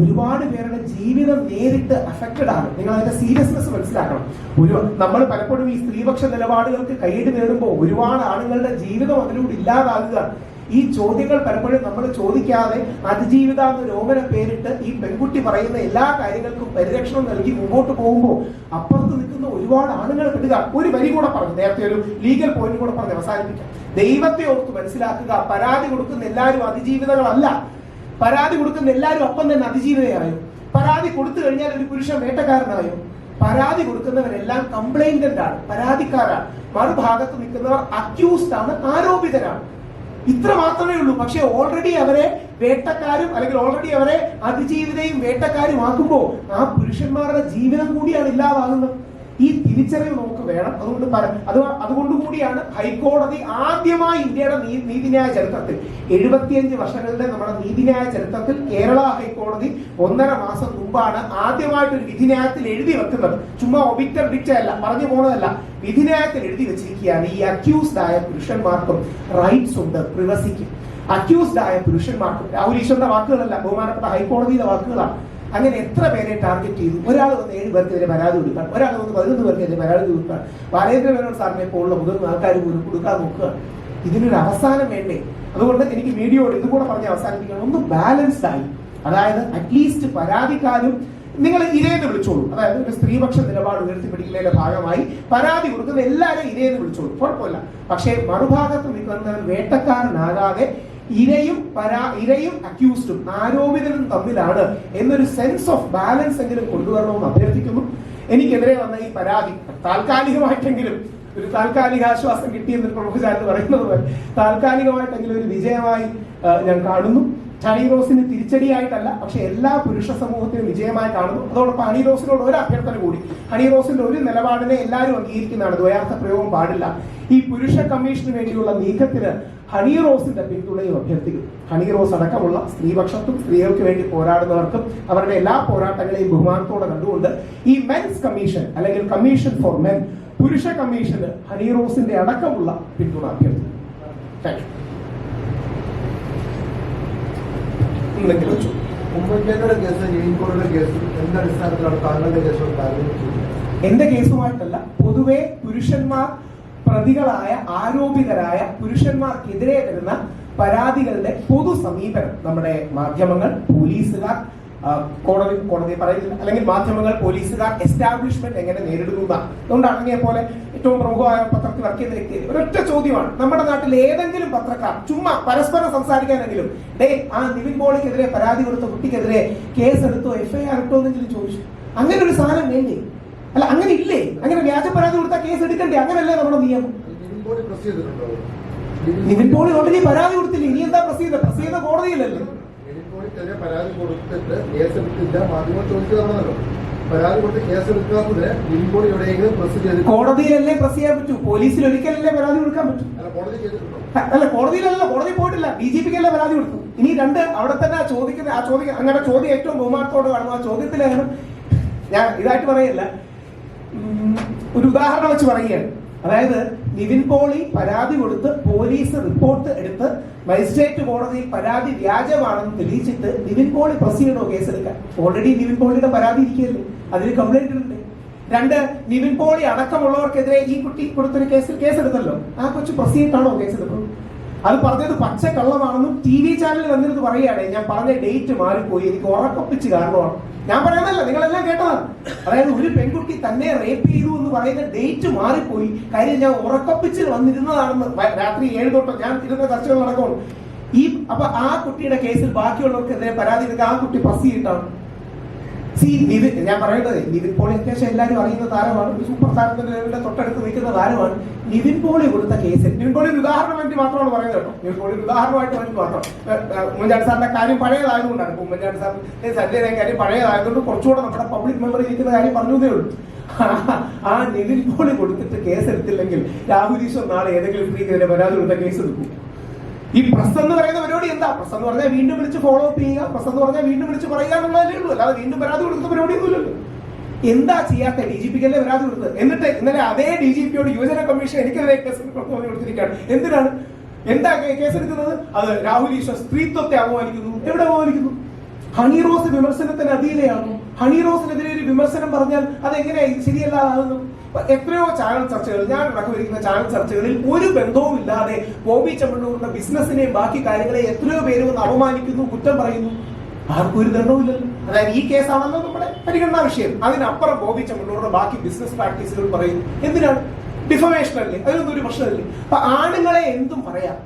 ഒരുപാട് പേരുടെ ജീവിതം നേരിട്ട് അഫക്റ്റഡ് ആണ്. നിങ്ങൾ അതിന്റെ സീരിയസ്നെസ് മനസ്സിലാക്കണം. ഒരു നമ്മൾ പലപ്പോഴും ഈ സ്ത്രീപക്ഷ നിലപാടുകൾക്ക് കൈയ്യടി നേടുമ്പോൾ ഒരുപാട് ആളുകളുടെ ജീവിതം അതിലൂടെ ഇല്ലാതാകുക. ഈ ചോദ്യങ്ങൾ പലപ്പോഴും നമ്മൾ ചോദിക്കാതെ അതിജീവിത എന്ന രോമന പേരിട്ട് ഈ പെൺകുട്ടി പറയുന്ന എല്ലാ കാര്യങ്ങൾക്കും പരിരക്ഷണം നൽകി മുമ്പോട്ട് പോകുമ്പോൾ അപ്പുറത്ത് നിൽക്കുന്ന ഒരുപാട് ആണുങ്ങൾ പെടുക. ഒരു വരി കൂടെ പറഞ്ഞു. നേരത്തെ ഒരു ലീഗൽ പോയിന്റ് കൂടെ പറഞ്ഞ് അവസാനിപ്പിക്കാം. ദൈവത്തെ ഓർത്ത് മനസ്സിലാക്കുക. പരാതി കൊടുക്കുന്ന എല്ലാവരും അതിജീവിതങ്ങളല്ല. പരാതി കൊടുക്കുന്ന എല്ലാവരും ഒപ്പം തന്നെ അതിജീവിതയായോ. പരാതി കൊടുത്തു കഴിഞ്ഞാൽ ഒരു പുരുഷൻ വേട്ടക്കാരനായോ. പരാതി കൊടുക്കുന്നവരെല്ലാം കംപ്ലൈന്റന്റ് ആണ് പരാതിക്കാരാണ്. മറുഭാഗത്ത് നിൽക്കുന്നവർ അക്യൂസ്ഡ് ആണ് ആരോപിതരാണ്. ഇത്ര മാത്രമേ ഉള്ളൂ. പക്ഷെ ഓൾറെഡി അവരെ വേട്ടക്കാരും അല്ലെങ്കിൽ ഓൾറെഡി അവരെ അതിജീവിതയും വേട്ടക്കാരും ആക്കുമ്പോൾ ആ പുരുഷന്മാരുടെ ജീവിതം കൂടിയാണ് ഇല്ലാതാകുന്നത്. ഈ തിരിച്ചറിവ് നമുക്ക് വേണം. അതുകൊണ്ട് അത് അതുകൊണ്ട് കൂടിയാണ് ഹൈക്കോടതി ആദ്യമായി ഇന്ത്യയുടെ നീതിന്യായ ചരിത്രത്തിൽ. എഴുപത്തിയഞ്ച് വർഷങ്ങളുടെ നമ്മുടെ നീതിന്യായ ചരിത്രത്തിൽ കേരള ഹൈക്കോടതി ഒന്നര മാസം മുമ്പാണ് ആദ്യമായിട്ട് ഒരു വിധിന്യായത്തിൽ എഴുതി വെക്കുന്നത്. ചുമ്മാ ഒബിറ്റർ ഡിറ്റല്ല പറഞ്ഞു പോണതല്ല. വിധിന്യായത്തിൽ എഴുതി വെച്ചിരിക്കുകയാണ് ഈ അക്യൂസ്ഡ് ആയ പുരുഷന്മാർക്കും റൈറ്റ്സ് ഉണ്ട് പ്രിവസിക്ക് അക്യൂസ്ഡ് ആയ പുരുഷന്മാർക്കും. രാഹുൽ ഈശ്വറിന്റെ വാക്കുകളല്ല ബഹുമാനപ്പെട്ട ഹൈക്കോടതിയുടെ വാക്കുകളാണ്. അങ്ങനെ എത്ര പേരെ ടാർഗറ്റ് ചെയ്തു? ഒരാൾ വന്ന് ഏഴ് പേർക്കെതിരെ പരാതി കൊടുക്കാൻ ഒരാൾ വന്ന് പതിനൊന്ന് പേർക്കെതിരെ പരാതി കൊടുക്കാൻ. ബാലേന്ദ്ര മേനോൻ സാറിനെ പോലുള്ള മുതിർന്ന ആൾക്കാർ പോലും കൊടുക്കാൻ നോക്കുക. ഇതിനൊരു അവസാനം വേണ്ടേ? അതുകൊണ്ട് എനിക്ക് മീഡിയയോട് ഇതുകൂടെ പറഞ്ഞ് അവസാനിപ്പിക്കണം. ഒന്ന് ബാലൻസ് ആയി. അതായത് അറ്റ്ലീസ്റ്റ് പരാതിക്കാരും നിങ്ങൾ ഇരേന്ന് വിളിച്ചോളൂ. അതായത് ഒരു സ്ത്രീപക്ഷ നിലപാട് ഉയർത്തിപ്പിടിക്കുന്നതിന്റെ ഭാഗമായി പരാതി കൊടുക്കുന്ന എല്ലാവരും ഇരേന്ന് വിളിച്ചോളൂ. കുഴപ്പമില്ല. പക്ഷേ മറുഭാഗത്ത് നിൽക്കുന്നവർ വേട്ടക്കാരനാകാതെ ഇരയും പരാ ഇരയും അക്യൂസ്ഡും ആരോപിതരും തമ്മിലാണ് എന്നൊരു സെൻസ് ഓഫ് ബാലൻസ് എങ്കിലും കൊണ്ടുവരണമെന്ന് അഭ്യർത്ഥിക്കുന്നു. എനിക്കെതിരെ വന്ന ഈ പരാതി താൽക്കാലികമായിട്ടെങ്കിലും ഒരു താൽക്കാലിക ആശ്വാസം കിട്ടിയെന്ന് പ്രമുഖ ചാനൽ പറയുന്നത് പോലെ താൽക്കാലികമായിട്ടെങ്കിലും ഒരു വിജയമായി ഞാൻ കാണുന്നു. ഹണി റോസിന് തിരിച്ചടിയായിട്ടല്ല പക്ഷെ എല്ലാ പുരുഷ സമൂഹത്തിനും വിജയമായി കാണുന്നു. അതോടൊപ്പം ഹണി റോസിനോട് ഒരു അഭ്യർത്ഥന കൂടി. ഹണി റോസിന്റെ ഒരു നിലപാടിനെ എല്ലാവരും അംഗീകരിക്കുന്നതാണ്. ദ്വയാർത്ഥ പ്രയോഗം പാടില്ല. ഈ പുരുഷ കമ്മീഷന് വേണ്ടിയുള്ള നീക്കത്തിന് ഹണി റോസിന്റെ പിന്തുണയും അഭ്യർത്ഥിക്കും ഹണി റോസ് അടക്കമുള്ള സ്ത്രീപക്ഷത്തും സ്ത്രീകൾക്ക് വേണ്ടി പോരാടുന്നവർക്കും അവരുടെ എല്ലാ പോരാട്ടങ്ങളെയും ബഹുമാനത്തോടെ കണ്ടുകൊണ്ട് ഈ മെൻസ് കമ്മീഷൻ അല്ലെങ്കിൽ കമ്മീഷൻ ഫോർ മെൻ പുരുഷ കമ്മീഷന് ഹണി റോസിന്റെ അടക്കമുള്ള പിന്തുണ അഭ്യർത്ഥിക്കും താങ്ക് യു എന്തെങ്കിലും വെച്ചു ഉമ്മൻചാണ്ടിയുടെ കേസ് നിവിൻപോളിയുടെ കേസ് എന്തടിസ്ഥാനത്തിലാണ് താങ്കളുടെ കേസ് എന്റെ കേസുമായിട്ടല്ല പൊതുവെ പുരുഷന്മാർ പ്രതികളായ ആരോപിതരായ പുരുഷന്മാർക്കെതിരെ വരുന്ന പരാതികളുടെ പൊതു സമീപനം നമ്മുടെ മാധ്യമങ്ങൾ പോലീസുകാർ കോടതി കോടതി പറയുന്നില്ല അല്ലെങ്കിൽ മാധ്യമങ്ങൾ പോലീസുകാർ എസ്റ്റാബ്ലിഷ്മെന്റ് എങ്ങനെ നേരിടുന്നു. അതുകൊണ്ട് അടങ്ങിയ പോലെ ഏറ്റവും പ്രമുഖമായ പത്രത്തിൽ വർക്ക് ചെയ്ത വ്യക്തി ഒരൊറ്റ ചോദ്യമാണ്. നമ്മുടെ നാട്ടിൽ ഏതെങ്കിലും പത്രക്കാർ ചുമ്മാ പരസ്പരം സംസാരിക്കാനെങ്കിലും ഡേ ആ നിവിൻ പോളിക്കെതിരെ പരാതി കൊടുത്ത കുട്ടിക്കെതിരെ കേസ് എടുത്തോ എഫ്ഐആർ ഇട്ടോ എന്നെങ്കിലും ചോദിച്ചു. അങ്ങനെ ഒരു സാധനം വേണ്ടേ? അല്ല അങ്ങനെ ഇല്ലേ? അങ്ങനെ വ്യാജ പരാതി കൊടുത്താൽ കേസ് എടുക്കണ്ടേ? അങ്ങനല്ലേ നമ്മുടെ നിയമം? നിവിൻ പോളി ഓൾറെഡി പരാതി കൊടുത്തില്ല? ഇനി എന്താ പ്രസ് ചെയ്ത? പ്രസ് ചെയ്ത കോടതിയിലല്ലേ? പരാതി കൊടുത്തിട്ട് കേസ് എടുത്തില്ല മാധ്യമം ചോദിച്ചു തരണമല്ലോ പരാതി കൊടുത്ത് എവിടെയെങ്കിലും പ്രസ് കോടതിയിലല്ലേ പ്രസ് ചെയ്യാൻ പറ്റൂ? പോലീസിൽ ഒരിക്കലല്ലേ പരാതി കൊടുക്കാൻ പറ്റൂ? അല്ല കോടതി ചെയ്തിട്ടുണ്ടോ? അല്ല കോടതിയിലല്ല കോടതി പോയിട്ടില്ല. ഡി ജി പിക്കല്ലേ പരാതി കൊടുത്തു ഇനി രണ്ട് അവിടെ തന്നെ ആ ചോദിക്കുന്ന ആ ചോദ്യം അങ്ങനെ ചോദ്യം ഏറ്റവും ബഹുമാനത്തോട് കാണുന്നു ആ ചോദ്യത്തിലാണ് ഞാൻ ഇതായിട്ട് പറയല്ല. ഒരു ഉദാഹരണം വെച്ച് പറയുകയാണ്. അതായത് നിവിൻ പോളി പരാതി കൊടുത്ത് പോലീസ് റിപ്പോർട്ട് എടുത്ത് മജിസ്ട്രേറ്റ് കോടതിയിൽ പരാതി വ്യാജമാണെന്ന് തെളിയിച്ചിട്ട് നിവിൻ പോളി പ്രസ് ചെയ്യണോ കേസെടുക്കാൻ? ഓൾറെഡി നിവിൻ പോളിയുടെ പരാതി ഇരിക്കുകയല്ലേ? അതിന് കംപ്ലൈന്റ് ഉണ്ട് രണ്ട് നിവിൻ പോളി അടക്കമുള്ളവർക്കെതിരെ ഈ കുട്ടി കൊടുത്തൊരു കേസിൽ കേസെടുത്തല്ലോ. ആ കൊച്ചു പ്രസ് ചെയ്തിട്ടാണോ കേസെടുക്കുന്നത് അത് പറഞ്ഞത് പച്ച കള്ളമാണെന്നും ടി വി ചാനലിൽ വന്നിരുന്ന് പറയുകയാണ്. ഞാൻ പറഞ്ഞ ഡേറ്റ് മാറിപ്പോയി. എനിക്ക് ഉറക്കപ്പിച്ച് കാരണമാണ്. ഞാൻ പറയുന്നതല്ല നിങ്ങളെല്ലാം കേട്ടതാണ്. അതായത് ഒരു പെൺകുട്ടി തന്നെ റേപ്പ് ചെയ്തു എന്ന് പറയുന്ന ഡേറ്റ് മാറിപ്പോയി. കാര്യം ഞാൻ ഉറക്കപ്പിച്ച് വന്നിരുന്നതാണെന്ന് രാത്രി ഏഴ് തൊട്ട് ഞാൻ ഇരുന്ന ചർച്ചകൾ നടക്കുള്ളൂ ഈ അപ്പൊ ആ കുട്ടിയുടെ കേസിൽ ബാക്കിയുള്ളവർക്കെതിരെ പരാതി എടുക്കുക ആ കുട്ടി പ്രസ് ചെയ്തിട്ടാണ് ഞാൻ പറയേണ്ടത് നിവിൻ പോളി അത്യാവശ്യം എല്ലാവരും അറിയുന്ന താരമാണ്. സൂപ്പർ താരത്തിന്റെ തൊട്ടടുത്ത് നിൽക്കുന്ന താരമാണ്. നിവിൻ പോളി കൊടുത്ത കേസ് നിവിൻ പോളി ഒരു ഉദാഹരണം വേണ്ടി മാത്രമാണ് പറയുന്നത് കേട്ടോ. നിവിൻ പോളി ഒരു ഉദാഹരണമായിട്ട് വേണ്ടി മാത്രം ഉമ്മൻചാണ്ടി സാറിന്റെ കാര്യം പഴയതായതുകൊണ്ടാണ്. ഉമ്മൻചാണ്ടി സാറിന്റെ സഞ്ജയുടെ കാര്യം പഴയതായതുകൊണ്ട് കുറച്ചുകൂടെ നമ്മുടെ പബ്ലിക് മെമ്മറി ഇരിക്കുന്ന കാര്യം പറഞ്ഞതേ ഉള്ളൂ. ആ നിവിൻ പോളി കൊടുത്തിട്ട് കേസ് എടുത്തില്ലെങ്കിൽ രാഹുൽ ഈശ്വർ നാളെ ഏതെങ്കിലും സ്ത്രീക്കെതിരെ പരാതി കൊടുത്ത കേസ് എടുക്കും. ഈ പ്രസ് എന്ന് പറയുന്ന പരിപാടി എന്താ? പ്രസ് എന്ന് പറഞ്ഞാൽ വീണ്ടും വിളിച്ച് ഫോളോ അപ്പ് ചെയ്യുക. പ്രസ് എന്ന് പറഞ്ഞാൽ വീണ്ടും വിളിച്ച് പറയുക എന്നുള്ളതല്ലേ ഉള്ളൂ. അല്ലാതെ വീണ്ടും പരാതി കൊടുക്കുന്ന പരിപാടി ഒന്നുമില്ലല്ലോ എന്താ ചെയ്യാത്ത ഡി ജി പിക്കല്ലേ പരാതി കൊടുത്തത്? എന്നിട്ട് ഇന്നലെ അതേ ഡി ജി പിയോട് യുവജന കമ്മീഷൻ എനിക്കെതിരെ കേസ് കൊടുത്തിരിക്കുകയാണ്. എന്തിനാണ്? എന്താ കേസ് എടുക്കുന്നത്? അത് രാഹുൽ ഈശ്വർ സ്ത്രീത്വത്തെ അപമാനിക്കുന്നു എവിടെ അപമാനിക്കുന്നു ഹണി റോസ് വിമർശനത്തിന് അധീനയാണോ ഹണി റോസിനെതിരെ ഒരു വിമർശനം പറഞ്ഞാൽ അതെങ്ങനെ ശരിയല്ലാതാകുന്നു? എത്രയോ ചാനൽ ചർച്ചകൾ ഞാൻ അടക്കമിരിക്കുന്ന ചാനൽ ചർച്ചകളിൽ ഒരു ബന്ധവും ഇല്ലാതെ ബോബി ചെമ്മണ്ണൂരിന്റെ ബിസിനസിനെയും ബാക്കി കാര്യങ്ങളെ എത്രയോ പേര് വന്ന് അപമാനിക്കുന്നു കുറ്റം പറയുന്നു. ആർക്കും ഒരു ദണ്ഡവുമില്ലല്ലോ അതായത് ഈ കേസാണല്ലോ നമ്മുടെ പരിഗണനാ വിഷയം. അതിനപ്പുറം ബോബി ചെമ്മണ്ണൂറിന്റെ ബാക്കി ബിസിനസ് പ്രാക്ടീസുകൾ പറയുന്നു. എന്തിനാണ്? ഡിഫമേഷൻ അല്ലേ? അതിനൊന്നും ഒരു പ്രശ്നമില്ലേ. അപ്പൊ ആണുങ്ങളെ എന്തും പറയാം.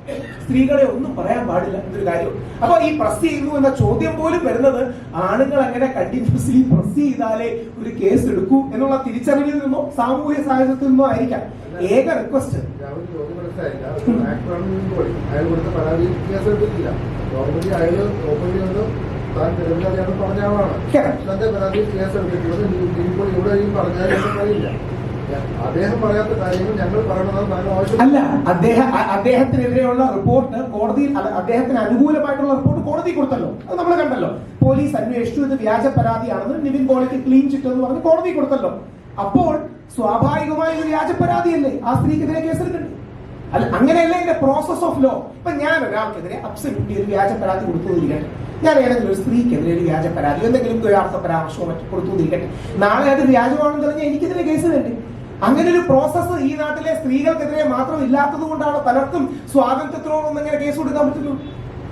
സ്ത്രീകളെ ഒന്നും പറയാൻ പാടില്ല എന്നൊരു കാര്യം. അപ്പൊ ഈ പ്രസ് ചെയ്യുന്നു എന്ന ചോദ്യം പോലും വരുന്നത് ആണുങ്ങൾ അങ്ങനെ കണ്ടിന്യൂസ്ലി പ്രസ് ചെയ്താലേ ഒരു കേസ് എടുക്കൂ എന്നുള്ള തിരിച്ചറിവിൽ നിന്നോ സാമൂഹ്യ സാഹചര്യത്തിൽ നിന്നോ ആയിരിക്കാം. ഏക റിക്വസ്റ്റ് താൻ നിരപരാധിയാണെന്ന് പറഞ്ഞ ആളാണ് Correct. തന്റെ പരാതിയിൽ കേസ് എടുത്തിട്ടുള്ളത് നിവിൻപോളി എവിടെയും പറഞ്ഞാലും അല്ല അദ്ദേഹം അദ്ദേഹത്തിനെതിരെയുള്ള റിപ്പോർട്ട് കോടതിയിൽ അദ്ദേഹത്തിന് അനുകൂലമായിട്ടുള്ള റിപ്പോർട്ട് കോടതി കൊടുത്തല്ലോ. അത് നമ്മൾ കണ്ടല്ലോ. പോലീസ് അന്വേഷിച്ചു ഇത് വ്യാജ പരാതിയാണെന്ന് നിവിൻ കോളിക്ക് ക്ലീൻ ചിറ്റ് എന്ന് പറഞ്ഞ് കോടതി കൊടുത്തല്ലോ. അപ്പോൾ സ്വാഭാവികമായ ഒരു വ്യാജ പരാതിയല്ലേ? ആ സ്ത്രീക്കെതിരെ കേസെടുക്കണ്ടേ? അല്ല അങ്ങനെയല്ല എന്റെ പ്രോസസ് ഓഫ് ലോ ഇപ്പൊ ഞാൻ ഒരാൾക്കെതിരെ അബ്സല്യൂട്ട്ലി ഒരു വ്യാജ പരാതി കൊടുത്തുകൊണ്ടിരിക്കട്ടെ. ഞാൻ ഏതെങ്കിലും ഒരു സ്ത്രീക്കെതിരെ ഒരു വ്യാജ പരാതി എന്തെങ്കിലും ദ്വയാർത്ഥ പരാമർശമോ മറ്റും കൊടുത്തുകൊണ്ടിരിക്കട്ടെ. നാളെ അത് വ്യാജമാണെന്ന് പറഞ്ഞാൽ എനിക്കെതിരെ കേസ് വേണ്ടേ അങ്ങനെ ഒരു പ്രോസസ്സ് ഈ നാട്ടിലെ സ്ത്രീകൾക്കെതിരെ മാത്രം ഇല്ലാത്തത് കൊണ്ടാണ് പലർക്കും സ്വാതന്ത്ര്യത്തിനോടൊന്നും ഇങ്ങനെ കേസ് കൊടുക്കാൻ പറ്റുള്ളൂ.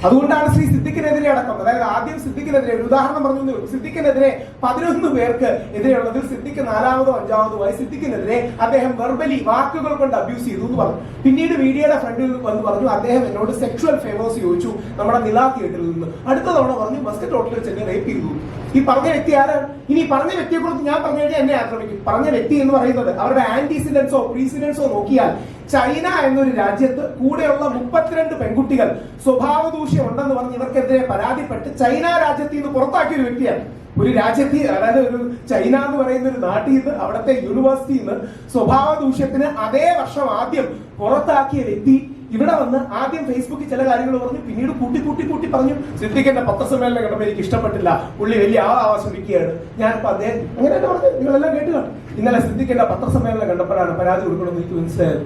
അതുകൊണ്ടാണ് ശ്രീ സിദ്ദിഖിനെതിരെ അടക്കം അതായത് ആദ്യം സിദ്ദിഖിനെതിരെ ഒരു ഉദാഹരണം പറഞ്ഞു സിദ്ദിഖിനെതിരെ പതിനൊന്ന് പേർക്ക് എതിരെയുള്ളതിൽ സിദ്ദിഖ് നാലാമതോ അഞ്ചാമതോ ആയി. സിദ്ദിഖിനെതിരെ അദ്ദേഹം വെർബലി വാക്കുകൾ കൊണ്ട് അബ്യൂസ് ചെയ്തു എന്ന് പറഞ്ഞു. പിന്നീട് മീഡിയയുടെ ഫ്രണ്ടിൽ വന്ന് പറഞ്ഞു അദ്ദേഹം എന്നോട് സെക്ഷുവൽ ഫേവേഴ്സ് ചോദിച്ചു നമ്മുടെ നിലാ തിയേറ്ററിൽ നിന്ന്. അടുത്ത തവണ പറഞ്ഞു ബസ്കറ്റ് ഹോട്ടലിൽ ചെന്ന് റേപ്പ് ചെയ്തു. ഈ പറഞ്ഞ വ്യക്തി ആരാണ് ഇനി പറഞ്ഞ വ്യക്തിയെ കുറിച്ച് ഞാൻ പറഞ്ഞു കഴിഞ്ഞാൽ എന്നെ ആക്രമിക്കും പറഞ്ഞ വ്യക്തി എന്ന് പറയുന്നത് അവരുടെ ആന്റിസിഡൻസോ പ്രീസിഡൻസോ നോക്കിയാൽ ചൈന എന്നൊരു രാജ്യത്ത് കൂടെയുള്ള മുപ്പത്തിരണ്ട് പെൺകുട്ടികൾ സ്വഭാവ ദൂഷ്യം ഉണ്ടെന്ന് പറഞ്ഞ് ഇവർക്കെതിരെ പരാതിപ്പെട്ട് ചൈന രാജ്യത്തിൽ നിന്ന് പുറത്താക്കിയ ഒരു വ്യക്തിയാണ്. ഒരു രാജ്യത്തിൽ അതായത് ഒരു ചൈന എന്ന് പറയുന്ന ഒരു നാട്ടിൽ നിന്ന് അവിടുത്തെ യൂണിവേഴ്സിറ്റിയിൽ നിന്ന് സ്വഭാവ ദൂഷ്യത്തിന് അതേ വർഷം ആദ്യം പുറത്താക്കിയ വ്യക്തി ഇവിടെ വന്ന് ആദ്യം ഫേസ്ബുക്കിൽ ചില കാര്യങ്ങൾ പറഞ്ഞു പിന്നീട് കൂട്ടി കൂട്ടി കൂട്ടി പറഞ്ഞു സിദ്ദിഖിന്റെ പത്രസമ്മേളനം കണ്ടപ്പോൾ എനിക്ക് ഇഷ്ടപ്പെട്ടില്ല. പുള്ളി വലിയ ആ ആവശ്യമിരിക്കുകയാണ് ഞാനിപ്പോ അദ്ദേഹം അങ്ങനെ തന്നെ പറഞ്ഞു നിങ്ങളെല്ലാം കേട്ട് ഇന്നലെ സിദ്ദിഖിന്റെ പത്രസമ്മേളനം കണ്ടപ്പോഴാണ് പരാതി കൊടുക്കണമെന്ന് എനിക്ക് മനസ്സിലായത്.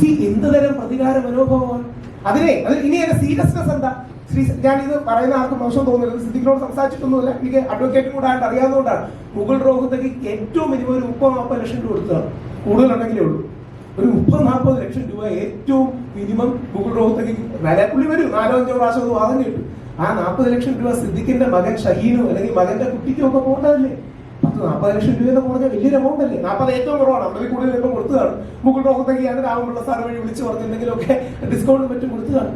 സി എന്ത് തരം പ്രതികാര മനോഭാവമാണ്? അതിനെ അത് ഇനി എന്റെ സീരിയസ്നെസ് എന്താ? ശ്രീ ഇത് പറയുന്ന ആർക്കും മോശം തോന്നുന്നത് സിദ്ദിഖിനോട് സംസാരിച്ചിട്ടൊന്നുമില്ല. എനിക്ക് അഡ്വക്കേറ്റും കൂടെ ആയിട്ട് അറിയാവുന്നതുകൊണ്ടാണ്. മുഗൾ രോഗത്തേക്ക് ഏറ്റവും മിനിമം ഒരു മുപ്പത് നാൽപ്പത് ലക്ഷം രൂപ കൊടുത്തതാണ്. കൂടുതലുണ്ടെങ്കിലേ ഉള്ളൂ. ഒരു മുപ്പത് നാൽപ്പത് ലക്ഷം രൂപ ഏറ്റവും മിനിമം മുഗൾ റോഹത്തേക്ക് വിലപ്പുള്ളി വരും. നാലോ അഞ്ചോ പ്രാവശ്യം അത് വാങ്ങി കിട്ടും ആ നാൽപ്പത് ലക്ഷം രൂപ സിദ്ദിഖിന്റെ മകൻ ഷഹീനും അല്ലെങ്കിൽ മകന്റെ കുട്ടിക്കും ഒക്കെ പോകേണ്ടതല്ലേ? പത്ത് നാൽപ്പത് ലക്ഷം രൂപ എന്ന് പറഞ്ഞാൽ വലിയൊരു എമൗണ്ട് അല്ലേ? നാൽപ്പത് ഏറ്റവും കുറവാണ്. അമ്പതിൽ കൂടുതൽ ഇപ്പം കൊടുത്തതാണ്. റോഹത്തേക്ക് ഞാൻ രാമപിള്ള സാറ് വഴി വിളിച്ച് പറഞ്ഞിട്ടുണ്ടെങ്കിലൊക്കെ ഡിസ്കൗണ്ട് പറ്റും കൊടുത്തതാണ്.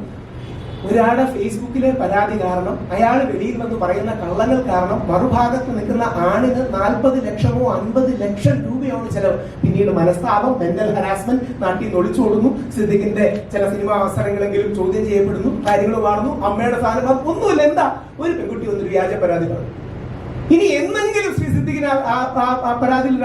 ഒരാളുടെ ഫേസ്ബുക്കിലെ പരാതി കാരണം അയാൾ വെളിയിൽ വന്ന് പറയുന്ന കള്ളങ്ങൾ കാരണം മറുഭാഗത്ത് നിൽക്കുന്ന ആണിന് നാൽപ്പത് ലക്ഷമോ അൻപത് ലക്ഷം രൂപയാണ് ചെലവ്. പിന്നീട് മനസ്താപം മെന്റൽ ഹരാസ്മെന്റ് നാട്ടിൽ നിന്ന് ഒളിച്ചോടുന്നു സിദ്ദിഖിന്റെ ചില സിനിമാ അവസരങ്ങളെങ്കിലും ചോദ്യം ചെയ്യപ്പെടുന്നു കാര്യങ്ങൾ മാറുന്നു. അമ്മയുടെ അത് ഒന്നുമില്ല എന്താ? ഒരു പെൺകുട്ടി വന്നൊരു വ്യാജ പരാതി പറഞ്ഞു. ഇനി എന്നെങ്കിലും ശ്രീ സിദ്ദിഖിന് ആ- പരാതിയിൽ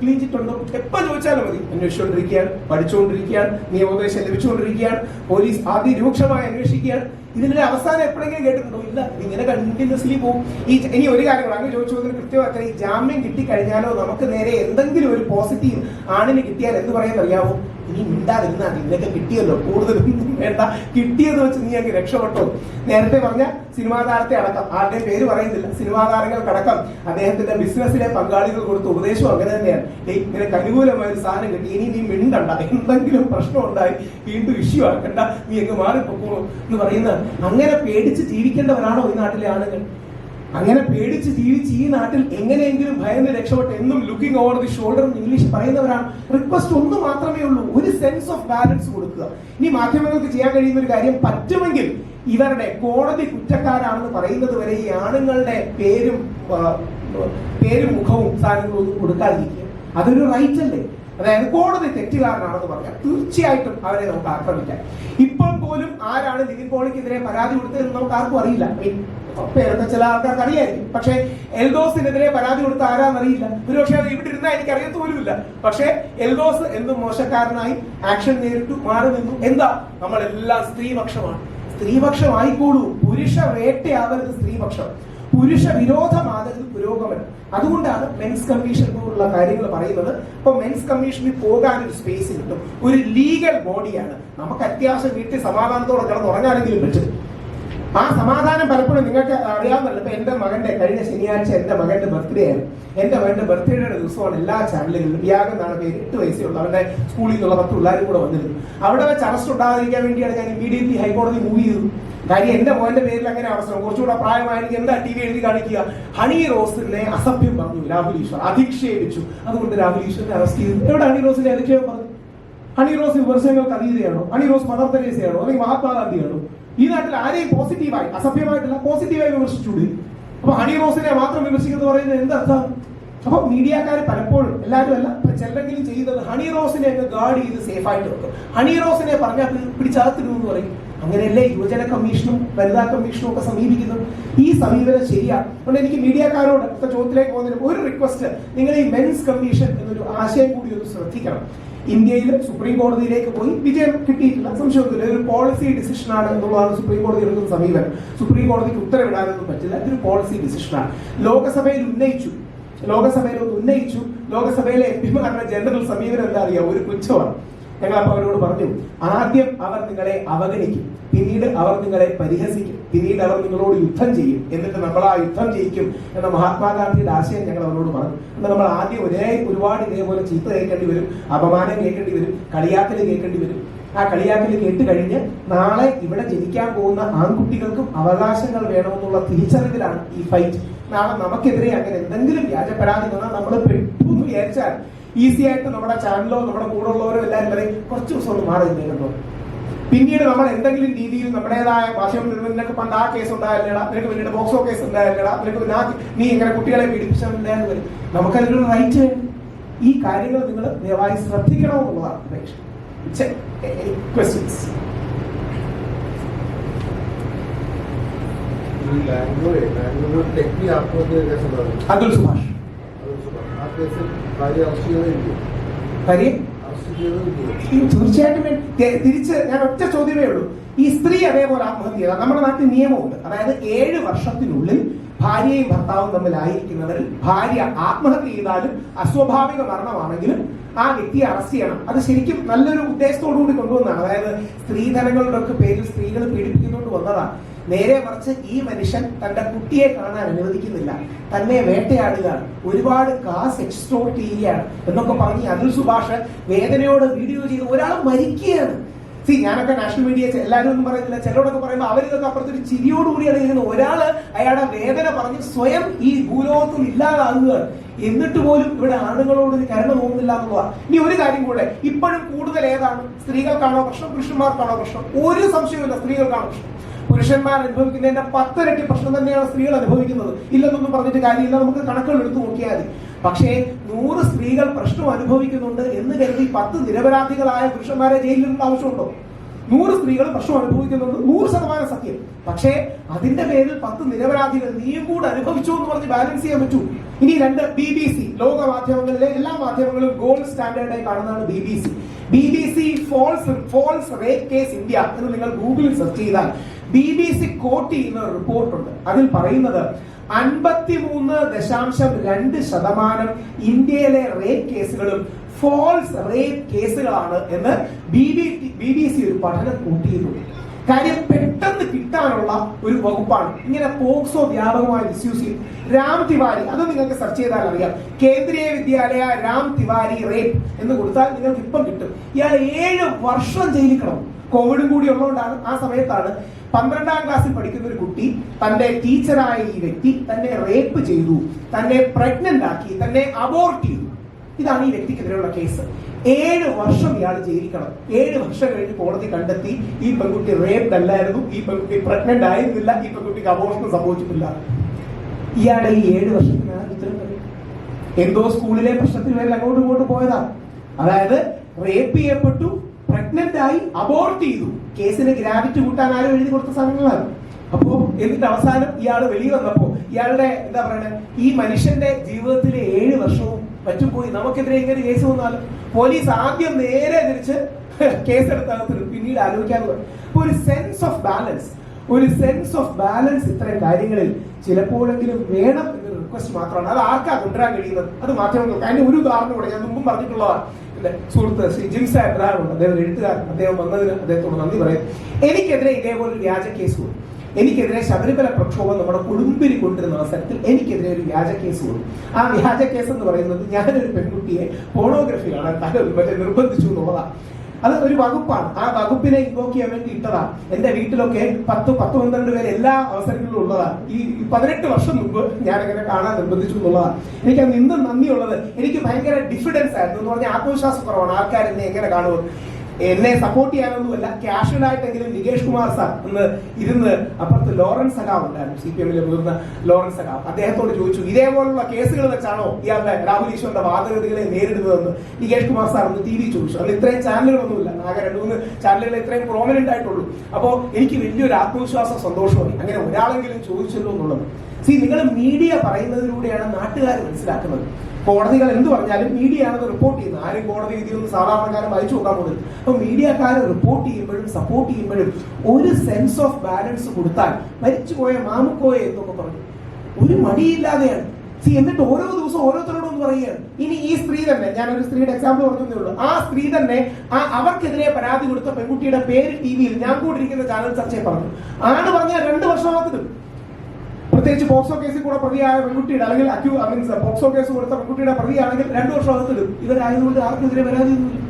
ക്ലീൻ ചിറ്റുണ്ടോ എപ്പോ ചോദിച്ചാലും മതി. അന്വേഷിച്ചുകൊണ്ടിരിക്കുകയാണ് പഠിച്ചുകൊണ്ടിരിക്കുകയാണ് നിയമോപദേശം ലഭിച്ചുകൊണ്ടിരിക്കുകയാണ് പോലീസ് അതിരൂക്ഷമായി അന്വേഷിക്കുകയാണ്. ഇതിന്റെ അവസാനം എപ്പോഴെങ്കിലും കേട്ടിട്ടുണ്ടോ? ഇല്ല ഇങ്ങനെ കണ്ടിന്യൂസ്ലി പോകും ഈ ഇനി ഒരു കാര്യം അങ്ങ് അങ്ങ് ചോദിച്ചതിന് കൃത്യമാക്കാൻ ഈ ജാമ്യം കിട്ടിക്കഴിഞ്ഞാലോ? നമുക്ക് നേരെ എന്തെങ്കിലും ഒരു പോസിറ്റീവ് ആണിന് കിട്ടിയാൽ എന്ത് പറയാൻ അറിയാമോ ഇനി മിണ്ടാതിരുന്നാ. നിനക്ക് കിട്ടിയല്ലോ. കൂടുതൽ വേണ്ട. കിട്ടിയെന്ന് വെച്ച് നീ അങ്ങ് രക്ഷപ്പെട്ടോ. നേരത്തെ പറഞ്ഞ സിനിമാ താരത്തെ അടക്കം. ആരുടെയും പേര് പറയുന്നില്ല. സിനിമാ താരങ്ങൾക്കടക്കം അദ്ദേഹത്തിന്റെ ബിസിനസ്സിലെ പങ്കാളികൾ കൊടുത്ത ഉപദേശം അങ്ങനെ തന്നെയാണ്. ഏയ് നിനക്ക് അനുകൂലമായ ഒരു സാധനം കിട്ടി. ഇനി നീ മിണ്ടണ്ട. എന്തെങ്കിലും പ്രശ്നം ഉണ്ടായി വീണ്ടും ഇഷ്യൂ ആക്കണ്ട. നീ അങ്ങ് മാറിപ്പോക്കോളൂ എന്ന് പറയുന്നത് അങ്ങനെ പേടിച്ച് ജീവിക്കേണ്ടവരാണോ ഈ നാട്ടിലെ ആളുകൾ അങ്ങനെ പേടിച്ച് ജീവിച്ച് ഈ നാട്ടിൽ എങ്ങനെയെങ്കിലും ഭയന്ന് രക്ഷപ്പെട്ട് എന്നും looking over the shoulder English പറയുന്നവരാണ്. റിക്വസ്റ്റ് ഒന്ന് മാത്രമേ ഉള്ളൂ. ഒരു സെൻസ് ഓഫ് ബാലൻസ് കൊടുക്കുക. ഇനി മാധ്യമങ്ങൾക്ക് ചെയ്യാൻ കഴിയുന്ന ഒരു കാര്യം പറ്റുമെങ്കിൽ ഇവരുടെ കോടതി കുറ്റക്കാരാണെന്ന് പറയുന്നത് വരെ ഈ ആണുങ്ങളുടെ പേരും പേരും മുഖവും സാധനങ്ങളും ഒന്നും കൊടുക്കാതിരിക്കുക. അതൊരു റൈറ്റ് അല്ലേ? അതായത് കോടതി തെറ്റുകാരനാണെന്ന് പറഞ്ഞാൽ തീർച്ചയായിട്ടും അവരെ നമുക്ക് ആക്രമിക്കാം. ഇപ്പോൾ പോലും ആരാണ് നിവിൻ പോളിക്കെതിരെ പരാതി കൊടുത്തതെന്ന് നമുക്ക് ആർക്കും അറിയില്ല. പേരൊക്കെ ചില ആൾക്കാർക്ക് അറിയായിരിക്കും. പക്ഷെ എൽദോസിനെതിരെ പരാതി കൊടുത്ത ആരാന്നറിയില്ല ഒരുപക്ഷെ അത് ഇവിടെ ഇരുന്നാൽ എനിക്ക് അറിയത്ത് പോലുമില്ല. പക്ഷെ എൽദോസ് എന്നും മോശക്കാരനായി ആക്ഷൻ നേരിട്ടു മാറി നിന്നു. എന്താ? നമ്മളെല്ലാം സ്ത്രീപക്ഷമാണ്. സ്ത്രീപക്ഷം ആയിക്കോളൂ പുരുഷ വേട്ടയാവരുത് സ്ത്രീപക്ഷം. പുരുഷ വിരോധമാകരുത് പുരോഗമനം. അതുകൊണ്ടാണ് മെൻസ് കമ്മീഷൻ പോലുള്ള കാര്യങ്ങൾ പറയുന്നത്. അപ്പൊ മെൻസ് കമ്മീഷനിൽ പോകാൻ ഒരു സ്പേസ് കിട്ടും. ഒരു ലീഗൽ ബോഡിയാണ് നമുക്ക് അത്യാവശ്യം വീട്ടിൽ സമാധാനത്തോടെ കിടന്ന് ഉറങ്ങാനെങ്കിലും പറ്റും. ആ സമാധാനം പലപ്പോഴും നിങ്ങൾക്ക് അറിയാമല്ലോ ഇപ്പൊ എന്റെ മകന്റെ കഴിഞ്ഞ ശനിയാഴ്ച എന്റെ മകന്റെ ബർത്ത്ഡേ ആയിരുന്നു എന്റെ മകന്റെ ബർത്ത്ഡേയുടെ ദിവസമാണ് എല്ലാ ചാനലുകളിലും. യാഗം എന്നാണ് പേര്. എട്ട് വയസ്സുള്ള അവന്റെ സ്കൂളിൽ നിന്നുള്ള പത്ത് പിള്ളേരും കൂടെ വന്നിരുന്നു. അവിടെ വെച്ച് അറസ്റ്റ് ഉണ്ടാകാതിരിക്കാൻ വേണ്ടിയാണ് ഞാൻ ഇമീഡിയറ്റ്ലി ഹൈക്കോടതി മൂവ് ചെയ്തു കാര്യം എന്റെ മോന്റെ പേരിൽ അങ്ങനെ അവസരം. കുറച്ചുകൂടെ പ്രായമായിരിക്കും എന്താ ടി വി എഴുതി കാണിക്കുക? ഹണി റോസിനെ അസഭ്യം പറഞ്ഞു. രാഹുൽ ഈശ്വർ അധിക്ഷേപിച്ചു. അതുകൊണ്ട് രാഹുൽ ഈശ്വറിനെ അറസ്റ്റ് ചെയ്തു. എവിടെ ഹണി റോസിനെ അധിക്ഷേപം പറഞ്ഞു? ഹണി റോസ് വിമർശനങ്ങൾക്ക് അതീതയാണോ ഹണി റോസ് മദർ തെരേസയാണോ അല്ലെങ്കിൽ മഹാത്മാഗാന്ധിയാണോ? ഈ നാട്ടിൽ ആരെയും പോസിറ്റീവായി അസഭ്യമായിട്ടല്ല പോസിറ്റീവായി വിമർശിച്ചുകൂടി? അപ്പൊ ഹണി റോസിനെ മാത്രം വിമർശിക്കുന്നത് പറയുന്നത് എന്തർത്ഥം അപ്പൊ മീഡിയക്കാർ പലപ്പോഴും എല്ലാവരും അല്ല ചെല്ലെങ്കിലും ചെയ്യുന്നത് ഹണി റോസിനെ ഒക്കെ ഗാർഡ് ചെയ്ത് സേഫ് ആയിട്ട് വെക്കും. ഹണി റോസിനെ പറഞ്ഞാൽ പിടിച്ചകത്തിടും എന്ന് പറയും. അങ്ങനെയല്ലേ യുവജന കമ്മീഷനും വനിതാ കമ്മീഷനും ഒക്കെ സമീപിക്കുന്നത് ഈ സമീപനം ശരിയാണ് അതുകൊണ്ട് എനിക്ക് മീഡിയക്കാരോട് അടുത്ത ചോദ്യത്തിലേക്ക് പോകുന്നതിന് ഒരു റിക്വസ്റ്റ് നിങ്ങൾ ഈ മെൻസ് കമ്മീഷൻ എന്നൊരു ആശയം കൂടി ഒന്ന് ശ്രദ്ധിക്കണം. ഇന്ത്യയിൽ സുപ്രീം കോടതിയിലേക്ക് പോയി വിജയം കിട്ടിയിട്ടില്ല. സംശയത്തില്ല ഒരു പോളിസി ഡിസിഷൻ ആണ് എന്നുള്ളതാണ് സുപ്രീം കോടതി എടുക്കുന്ന സമീപനം. സുപ്രീം കോടതിക്ക് ഉത്തരവിടാനൊന്നും പറ്റില്ല. ഇതൊരു പോളിസി ഡിസിഷനാണ് ലോകസഭയിൽ ഉന്നയിച്ചു. ലോകസഭയിൽ ഒന്ന് ഉന്നയിച്ചു. ലോകസഭയിലെ എം പിമാരുടെ ജനറൽ സമീപനം എന്താ അറിയാം ഒരു പുച്ഛമാണ്. ഞങ്ങൾ അപ്പൊ അവരോട് പറഞ്ഞു ആദ്യം അവർ നിങ്ങളെ അവഗണിക്കും. പിന്നീട് അവർ നിങ്ങളെ പരിഹസിക്കും. പിന്നീട് അവർ നിങ്ങളോട് യുദ്ധം ചെയ്യും. എന്നിട്ട് നമ്മൾ ആ യുദ്ധം ജയിക്കും എന്ന മഹാത്മാഗാന്ധിയുടെ ആശയം ഞങ്ങൾ അവരോട് പറഞ്ഞു. എന്നാൽ നമ്മൾ ആദ്യം ഒരേ ഒരുപാട് ഇതേപോലെ ചീത്ത കേൾക്കേണ്ടി വരും. അപമാനം കേൾക്കേണ്ടി വരും. കളിയാക്കൽ കേൾക്കേണ്ടി വരും. ആ കളിയാക്കൽ കേട്ട് കഴിഞ്ഞ് നാളെ ഇവിടെ ജനിക്കാൻ പോകുന്ന ആൺകുട്ടികൾക്കും അവകാശങ്ങൾ വേണമെന്നുള്ള തിരിച്ചറിവിലാണ് ഈ ഫൈറ്റ് നാളെ നമുക്കെതിരെ അങ്ങനെ എന്തെങ്കിലും വ്യാജപ്പെടാതെ വന്നാൽ നമ്മൾ പെട്ടെന്ന് വിചാരിച്ചാൽ ഈസി ആയിട്ട് നമ്മുടെ ചാനലോ നമ്മുടെ കൂടെ ഉള്ളവരോ എല്ലാവരും പറയും കുറച്ച് ദിവസം ഒന്ന് മാറി നിൽക്കുന്നു പിന്നീട് നമ്മൾ എന്തെങ്കിലും രീതിയിൽ നമ്മുടേതായ ഭാഷ നിനക്ക് പണ്ട് ആ കേസ് ഉണ്ടായില്ലടാ നിനക്ക് പിന്നീട് ബോക്സോ കേസ് ഉണ്ടായില്ലടാ നിനക്ക് പിന്നെ നീ ഇങ്ങനെ കുട്ടികളെ പീഡിപ്പിച്ചാൽ വരും. നമുക്കതിനൊരു റൈറ്റ് ഈ കാര്യങ്ങൾ നിങ്ങൾ ദയവായി ശ്രദ്ധിക്കണമെന്നുള്ളതാണ് അപേക്ഷ. ക്വസ്റ്റ്യൻസ് കേസ് ഉണ്ടായിരുന്നു. അതുൽ സുഭാഷ്. ആ കേസിൽ ഭാര്യ അറസ്റ്റ് തീർച്ചയായിട്ടും തിരിച്ച് ഞാൻ ഒറ്റ ചോദ്യമേ ഉള്ളൂ. ഈ സ്ത്രീ അതേപോലെ ആത്മഹത്യ ചെയ്താൽ നമ്മുടെ നാട്ടിൽ നിയമമുണ്ട്. അതായത് ഏഴ് വർഷത്തിനുള്ളിൽ ഭാര്യയും ഭർത്താവും തമ്മിലായിരിക്കുന്നവരിൽ ഭാര്യ ആത്മഹത്യ ചെയ്താലും അസ്വാഭാവിക മരണമാണെങ്കിലും ആ വ്യക്തിയെ അറസ്റ്റ് ചെയ്യണം. അത് ശരിക്കും നല്ലൊരു ഉദ്ദേശത്തോടു കൂടി കൊണ്ടുവന്നതാണ് അതായത് സ്ത്രീധനങ്ങളുടെ ഒക്കെ പേരിൽ സ്ത്രീകൾ പീഡിപ്പിക്കുന്നുകൊണ്ട് വന്നതാണ് നേരെ മറിച്ച് ഈ മനുഷ്യൻ തന്റെ കുട്ടിയെ കാണാൻ അനുവദിക്കുന്നില്ല. തന്നെ വേട്ടയാടുകയാണ്. ഒരുപാട് കാസ് എക്സ്ട്രോട്ട് ചെയ്യുകയാണ്. എന്നൊക്കെ പറഞ്ഞ് അതിൽ സുഭാഷ് വേദനയോട് വീഡിയോ ചെയ്ത് ഒരാൾ മരിക്കുകയാണ്. സി ഞാനൊക്കെ നാഷണൽ മീഡിയ എല്ലാവരും ഒന്നും പറയുന്നില്ല. ചിലരോടൊക്കെ പറയുമ്പോൾ അവരിതൊക്കെ അപ്പുറത്തൊരു ചിരിയോടുകൂടിയാണ് ഇരിക്കുന്നത് ഒരാൾ അയാളുടെ വേദന പറഞ്ഞ് സ്വയം ഈ ഭൂലോകത്തിൽ ഇല്ലാതാകുകയാണ്. എന്നിട്ട് പോലും ഇവിടെ ആണുങ്ങളോട് ഒരു കരുണ തോന്നുന്നില്ല എന്നുള്ളതാണ് ഇനി ഒരു കാര്യം കൂടെ. ഇപ്പോഴും കൂടുതൽ ഏതാണ്? സ്ത്രീകൾക്കാണോ പ്രശ്നം? പുരുഷന്മാർക്കാണോ പ്രശ്നം? ഒരു സംശയമില്ല സ്ത്രീകൾക്കാണോ പ്രശ്നം? പുരുഷന്മാർ അനുഭവിക്കുന്നതിന്റെ പത്തിരട്ടി പ്രശ്നം തന്നെയാണ് സ്ത്രീകൾ അനുഭവിക്കുന്നത്. ഇല്ലെന്നൊന്നും പറഞ്ഞിട്ട് കാര്യമില്ല. നമുക്ക് കണക്കുകൾ എടുത്തു നോക്കിയാൽ മതി. പക്ഷേ നൂറ് സ്ത്രീകൾ പ്രശ്നം അനുഭവിക്കുന്നുണ്ട് എന്ന് കരുതി പത്ത് നിരപരാധികളായ പുരുഷന്മാരെ ജയിലിലുള്ള ആവശ്യമുണ്ടോ? നൂറ് സ്ത്രീകൾ പ്രശ്നം അനുഭവിക്കുന്നുണ്ട്. നൂറ് ശതമാനം സത്യം. പക്ഷേ അതിന്റെ പേരിൽ പത്ത് നിരപരാധികൾ നീയും കൂടെ അനുഭവിച്ചു എന്ന് പറഞ്ഞ് ബാലൻസ് ചെയ്യാൻ പറ്റൂ. ഇനി രണ്ട് ബി ബി സി ലോക മാധ്യമങ്ങളിലെ എല്ലാ മാധ്യമങ്ങളും ഗോൾഡ് സ്റ്റാൻഡേർഡായി കാണുന്നതാണ് B B C B B C false false rape case India എന്ന് നിങ്ങൾ ഗൂഗിളിൽ സെർച്ച് ചെയ്താൽ ബി ബി സി കോട്ട് ചെയ്യുന്ന റിപ്പോർട്ടുണ്ട്. അതിൽ പറയുന്നത് അൻപത്തിമൂന്ന് ദശാംശം രണ്ട് ശതമാനം ഇന്ത്യയിലെ റേപ്പ് കേസുകളും ഫോൾസ് റേപ്പ് കേസുകളാണ് എന്ന് ബി ബി സി ഒരു പഠനം കൂട്ടിയിട്ടുണ്ട്. കാര്യം പെട്ടെന്ന് കിട്ടാനുള്ള ഒരു വകുപ്പാണ്. ഇങ്ങനെ പോക്സോ വ്യാപകമായി മിസ്യൂസ് ചെയ്യും രാം തിവാരി അത് നിങ്ങൾക്ക് സെർച്ച് ചെയ്താൽ അറിയാം. കേന്ദ്രീയ വിദ്യാലയ രാം തിവാരി റേപ്പ് എന്ന് കൊടുത്താൽ നിങ്ങൾക്ക് ഇപ്പം കിട്ടും. ഇയാൾ ഏഴ് വർഷം ജയിലിക്കണം കോവിഡും കൂടി ഉള്ളതുകൊണ്ടാണ് ആ സമയത്താണ് പന്ത്രണ്ടാം ക്ലാസ്സിൽ പഠിക്കുന്ന ഒരു കുട്ടി തന്റെ ടീച്ചറായ ഈ വ്യക്തി തന്നെ റേപ്പ് ചെയ്തു തന്നെ പ്രഗ്നന്റ് ആക്കി തന്നെ അബോർട്ട് ചെയ്തു. ഇതാണ് ഈ വ്യക്തിക്കെതിരെയുള്ള കേസ് ഏഴ് വർഷം ഇയാൾ ജയിലിക്കണം. ഏഴ് വർഷം കഴിഞ്ഞ് കോടതി കണ്ടെത്തി ഈ പെൺകുട്ടി റേപ്പ് അല്ലായിരുന്നു ഈ പെൺകുട്ടി പ്രഗ്നന്റ് ആയിരുന്നില്ല ഈ പെൺകുട്ടിക്ക് അബോർഷൻ സംഭവിച്ചിട്ടില്ല. ഇയാളെ ഈ ഏഴ് വർഷത്തിനാണ് ഉത്തരം എന്തോ സ്കൂളിലെ പ്രശ്നത്തിന് വരെ അങ്ങോട്ടും ഇങ്ങോട്ടും പോയതാ. അതായത് റേപ്പ് ചെയ്യപ്പെട്ടു പ്രഗ്നന്റ് ആയി അബോർട്ട് ചെയ്തു. കേസിന് ഗ്രാവിറ്റി കൂട്ടാൻ ആരും എഴുതി കൊടുത്ത സാധനങ്ങളാണ്. അപ്പോ എന്നിട്ട് അവസാനം ഇയാൾ വെളിയിൽ വന്നപ്പോ ഇയാളുടെ എന്താ പറയുന്നത് ഈ മനുഷ്യന്റെ ജീവിതത്തിലെ ഏഴ് വർഷവും മറ്റും പോയി. നമുക്കെതിരെ ഇങ്ങനെ കേസ് വന്നാലും പോലീസ് ആദ്യം നേരെ തിരിച്ച് കേസെടുത്തകത്തിടും പിന്നീട് ആലോചിക്കാന്ന് പറയും അപ്പൊ ഒരു സെൻസ് ഓഫ് ബാലൻസ് ഒരു സെൻസ് ഓഫ് ബാലൻസ് ഇത്തരം കാര്യങ്ങളിൽ ചിലപ്പോഴെങ്കിലും വേണം എന്നൊരു റിക്വസ്റ്റ് മാത്രമാണ്. അത് ആർക്കാ കൊണ്ടുവരാൻ കഴിയുന്നത്? അത് മാധ്യമങ്ങൾക്ക്. അതിന്റെ ഒരു ഉദാഹരണം കൂടെ ഞാൻ മുമ്പും പറഞ്ഞിട്ടുള്ളതാണ്. സുഹൃത്ത് ശ്രീ ജിംസ് അബ്രഹാമുണ്ട് അദ്ദേഹം ഒരു എഴുത്തുകാരൻ അദ്ദേഹം വന്നതിന് അദ്ദേഹത്തോട് നന്ദി പറയും. എനിക്കെതിരെ ഇതേപോലെ ഒരു വ്യാജ കേസ് കൊടുക്കും എനിക്കെതിരെ ശബരിമല പ്രക്ഷോഭം നമ്മുടെ കുടുംബിനി കൊണ്ടിരുന്ന അവസരത്തിൽ എനിക്കെതിരെ ഒരു വ്യാജ കേസ് കൊടുക്കും ആ വ്യാജ കേസ് എന്ന് പറയുന്നത് ഞാനൊരു പെൺകുട്ടിയെ പോണോഗ്രഫി കാണാൻ തല മറ്റേ നിർബന്ധിച്ചു എന്നുള്ളതാണ്. അത് ഒരു വകുപ്പാണ്. ആ വകുപ്പിനെ ഇൻവോക്ക് ചെയ്യാൻ വേണ്ടി ഇട്ടതാണ് എന്റെ വീട്ടിലൊക്കെ പത്ത് പത്ത് പന്ത്രണ്ട് പേര് എല്ലാ അവസരങ്ങളിലും ഉള്ളതാണ്. ഈ പതിനെട്ട് വർഷം മുമ്പ് ഞാൻ അങ്ങനെ കാണാൻ നിർബന്ധിച്ചു എന്നുള്ളതാണ്. എനിക്ക് അന്ന് ഇന്നും നന്ദിയുള്ളത്. എനിക്ക് ഭയങ്കര ഡിഫിഡൻസ് ആയിരുന്നു. എന്ന് പറഞ്ഞാൽ ആത്മവിശ്വാസം കുറവാണ്. ആൾക്കാർ എന്നെ എങ്ങനെ കാണുമോ എന്നെ സപ്പോർട്ട് ചെയ്യാനൊന്നുമല്ല കാഷ്വൽ ആയിട്ടെങ്കിലും നികേഷ് കുമാർ സാർ ഇന്ന് ഇരുന്ന് അപ്പുറത്ത് ലോറൻസ് സഖാവ് ഉണ്ടായിരുന്നു സി പി എമ്മിലെ മുതിർന്ന ലോറൻസ് സഖാവ്. അദ്ദേഹത്തോട് ചോദിച്ചു ഇതേപോലുള്ള കേസുകൾ വെച്ചാണോ ഇയാളുടെ രാഹുൽ ഈശ്വറിന്റെ വാദഗതികളെ നേരിടുന്നതെന്ന്? നികേഷ് കുമാർ സാർ ഒന്ന് ടി വി ചോദിച്ചു. അന്ന് ഇത്രയും ചാനലുകളൊന്നുമില്ല ആകെ രണ്ട് മൂന്ന് ചാനലുകൾ ഇത്രയും പ്രോമിനന്റ് ആയിട്ടുള്ളൂ. അപ്പോൾ എനിക്ക് വലിയൊരു ആത്മവിശ്വാസം സന്തോഷമായി. അങ്ങനെ ഒരാളെങ്കിലും ചോദിച്ചല്ലോ എന്നുള്ളത്. സി നിങ്ങൾ മീഡിയ പറയുന്നതിലൂടെയാണ് നാട്ടുകാർ മനസ്സിലാക്കുന്നത്. കോടതികൾ എന്ത് പറഞ്ഞാലും മീഡിയ ആണത് റിപ്പോർട്ട് ചെയ്യുന്നത്. ആരും കോടതി വിധിയൊന്നും സാധാരണക്കാരൻ വായിച്ചു നോക്കാൻ പോകുന്നത് അപ്പൊ മീഡിയക്കാർ റിപ്പോർട്ട് ചെയ്യുമ്പോഴും സപ്പോർട്ട് ചെയ്യുമ്പോഴും ഒരു സെൻസ് ഓഫ് ബാലൻസ് കൊടുത്താൽ മരിച്ചുപോയ മാമുക്കോയെ എന്നൊക്കെ പറഞ്ഞു. ഒരു മടിയില്ലാതെയാണ്. സി എന്നിട്ട് ഓരോ ദിവസം ഓരോരുത്തരോടും പറയുകയാണ്. ഇനി ഈ സ്ത്രീ തന്നെ ഞാൻ ഒരു സ്ത്രീയുടെ എക്സാമ്പിൾ പറഞ്ഞതേ ഉള്ളൂ ആ സ്ത്രീ തന്നെ ആ അവർക്കെതിരെ പരാതി കൊടുത്ത പെൺകുട്ടിയുടെ പേര് ടി വിയിൽ ഞാൻ കൂടിയിരിക്കുന്ന ചാനൽ ചർച്ചയെ പറഞ്ഞു. ആണ് പറഞ്ഞാൽ രണ്ട് വർഷമാകത്തിടും പ്രത്യേകിച്ച് പോക്സോ കേസിൽ കൂടെ പ്രതിയായ പെൺകുട്ടിയുടെ അല്ലെങ്കിൽ അക്യൂ മീൻസ് പോക്സോ കേസ് കൊടുത്ത പെൺകുട്ടിയുടെ പ്രതിയാണെങ്കിൽ രണ്ടു വർഷം അകത്തിടും ഇവരായതുകൊണ്ട് ആർക്കെതിരെ പരാതിയൊന്നുമില്ല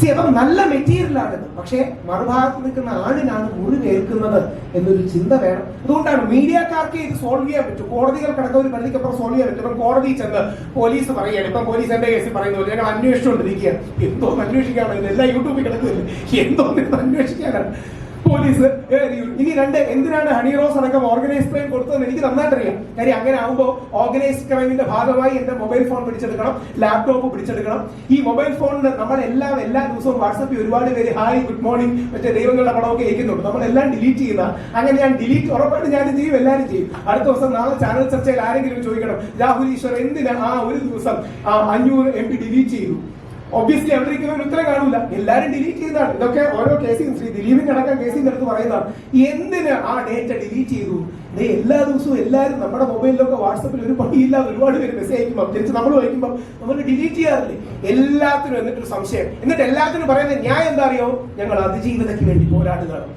സി അപ്പം നല്ല മെറ്റീരിയൽ ആണിത് പക്ഷേ മറുഭാഗത്ത് നിൽക്കുന്ന ആളിനാണ് മുറിവേൽക്കുന്നത് എന്നൊരു ചിന്ത വേണം. അതുകൊണ്ടാണ് മീഡിയക്കാർക്ക് ഇത് സോൾവ് ചെയ്യാൻ പറ്റും. കോടതികൾ കിടക്കുന്ന ഒരു പരിധിക്കപ്പുറം സോൾവ് ചെയ്യാൻ പറ്റും. ഇപ്പം കോടതി ചെന്ന് പോലീസ് പറയുകയാണ്. ഇപ്പം പോലീസ് എന്റെ കേസിൽ പറയുന്നത് ഞങ്ങൾ അന്വേഷിച്ചുകൊണ്ടിരിക്കുകയാണ്. എന്തോ അന്വേഷിക്കാണോ ഇതെല്ലാം യൂട്യൂബിൽ കിടക്കുന്നില്ല? എന്തോന്ന് അന്വേഷിക്കാനാണ്? പോലീസ്. ഇനി രണ്ട് എന്തിനാണ് ഹണി റോസ് അടക്കം ഓർഗനൈസ് ക്രൈം കൊടുത്തതെന്ന് എനിക്ക് നന്നായിട്ടറിയാം. കാര്യം അങ്ങനെ ആവുമ്പോൾ ഓർഗനൈസ് ക്രൈമിന്റെ ഭാഗമായി എന്റെ മൊബൈൽ ഫോൺ പിടിച്ചെടുക്കണം ലാപ്ടോപ്പ് പിടിച്ചെടുക്കണം. ഈ മൊബൈൽ ഫോണിന് നമ്മളെല്ലാം എല്ലാ ദിവസവും വാട്സപ്പിൽ ഒരുപാട് പേര് ഹായ് ഗുഡ് മോർണിംഗ് മറ്റേ ദൈവങ്ങളുടെ പടമൊക്കെ അയക്കുന്നുണ്ട് നമ്മളെല്ലാം ഡിലീറ്റ് ചെയ്യുന്ന അങ്ങനെ ഞാൻ ഡിലീറ്റ് ഉറപ്പായിട്ട് ഞാൻ ചെയ്യും? എല്ലാവരും ചെയ്യും. അടുത്ത ദിവസം നാളെ ചാനൽ ചർച്ചയിൽ ആരെങ്കിലും ചോദിക്കണം രാഹുൽ ഈശ്വർ എന്തിനാണ് ആ ഒരു ദിവസം അഞ്ഞൂറ് എം പി ഡിലീറ്റ് ചെയ്തു? ഒബ്വിയസ്ലി അവരിക്കും ഒരു ഉത്തരം കാണൂല. എല്ലാരും ഡിലീറ്റ് ചെയ്യുന്നതാണ്. ഇതൊക്കെ ഓരോ കേസിൽ ശ്രീ ദിലീപിൻ അടക്കം കേസിന്റെ അടുത്ത് പറയുന്നതാണ്. എന്തിന് ആ ഡേറ്റ ഡിലീറ്റ് ചെയ്തു? എല്ലാ ദിവസവും എല്ലാവരും നമ്മുടെ മൊബൈലിലൊക്കെ വാട്സപ്പിൽ ഒരു പണിയില്ലാതെ ഒരുപാട് പേര് മെസ്സേജ് അയക്കുമ്പോൾ തിരിച്ച് നമ്മൾ വായിക്കുമ്പോൾ നമ്മൾ ഡിലീറ്റ് ചെയ്യാറില്ലേ? എല്ലാത്തിനും എന്നിട്ടൊരു സംശയം. എന്നിട്ട് എല്ലാത്തിനും പറയുന്ന ന്യായം എന്താ അറിയോ? ഞങ്ങൾ അതിജീവിതയ്ക്ക് വേണ്ടി പോരാടുകയാണ്.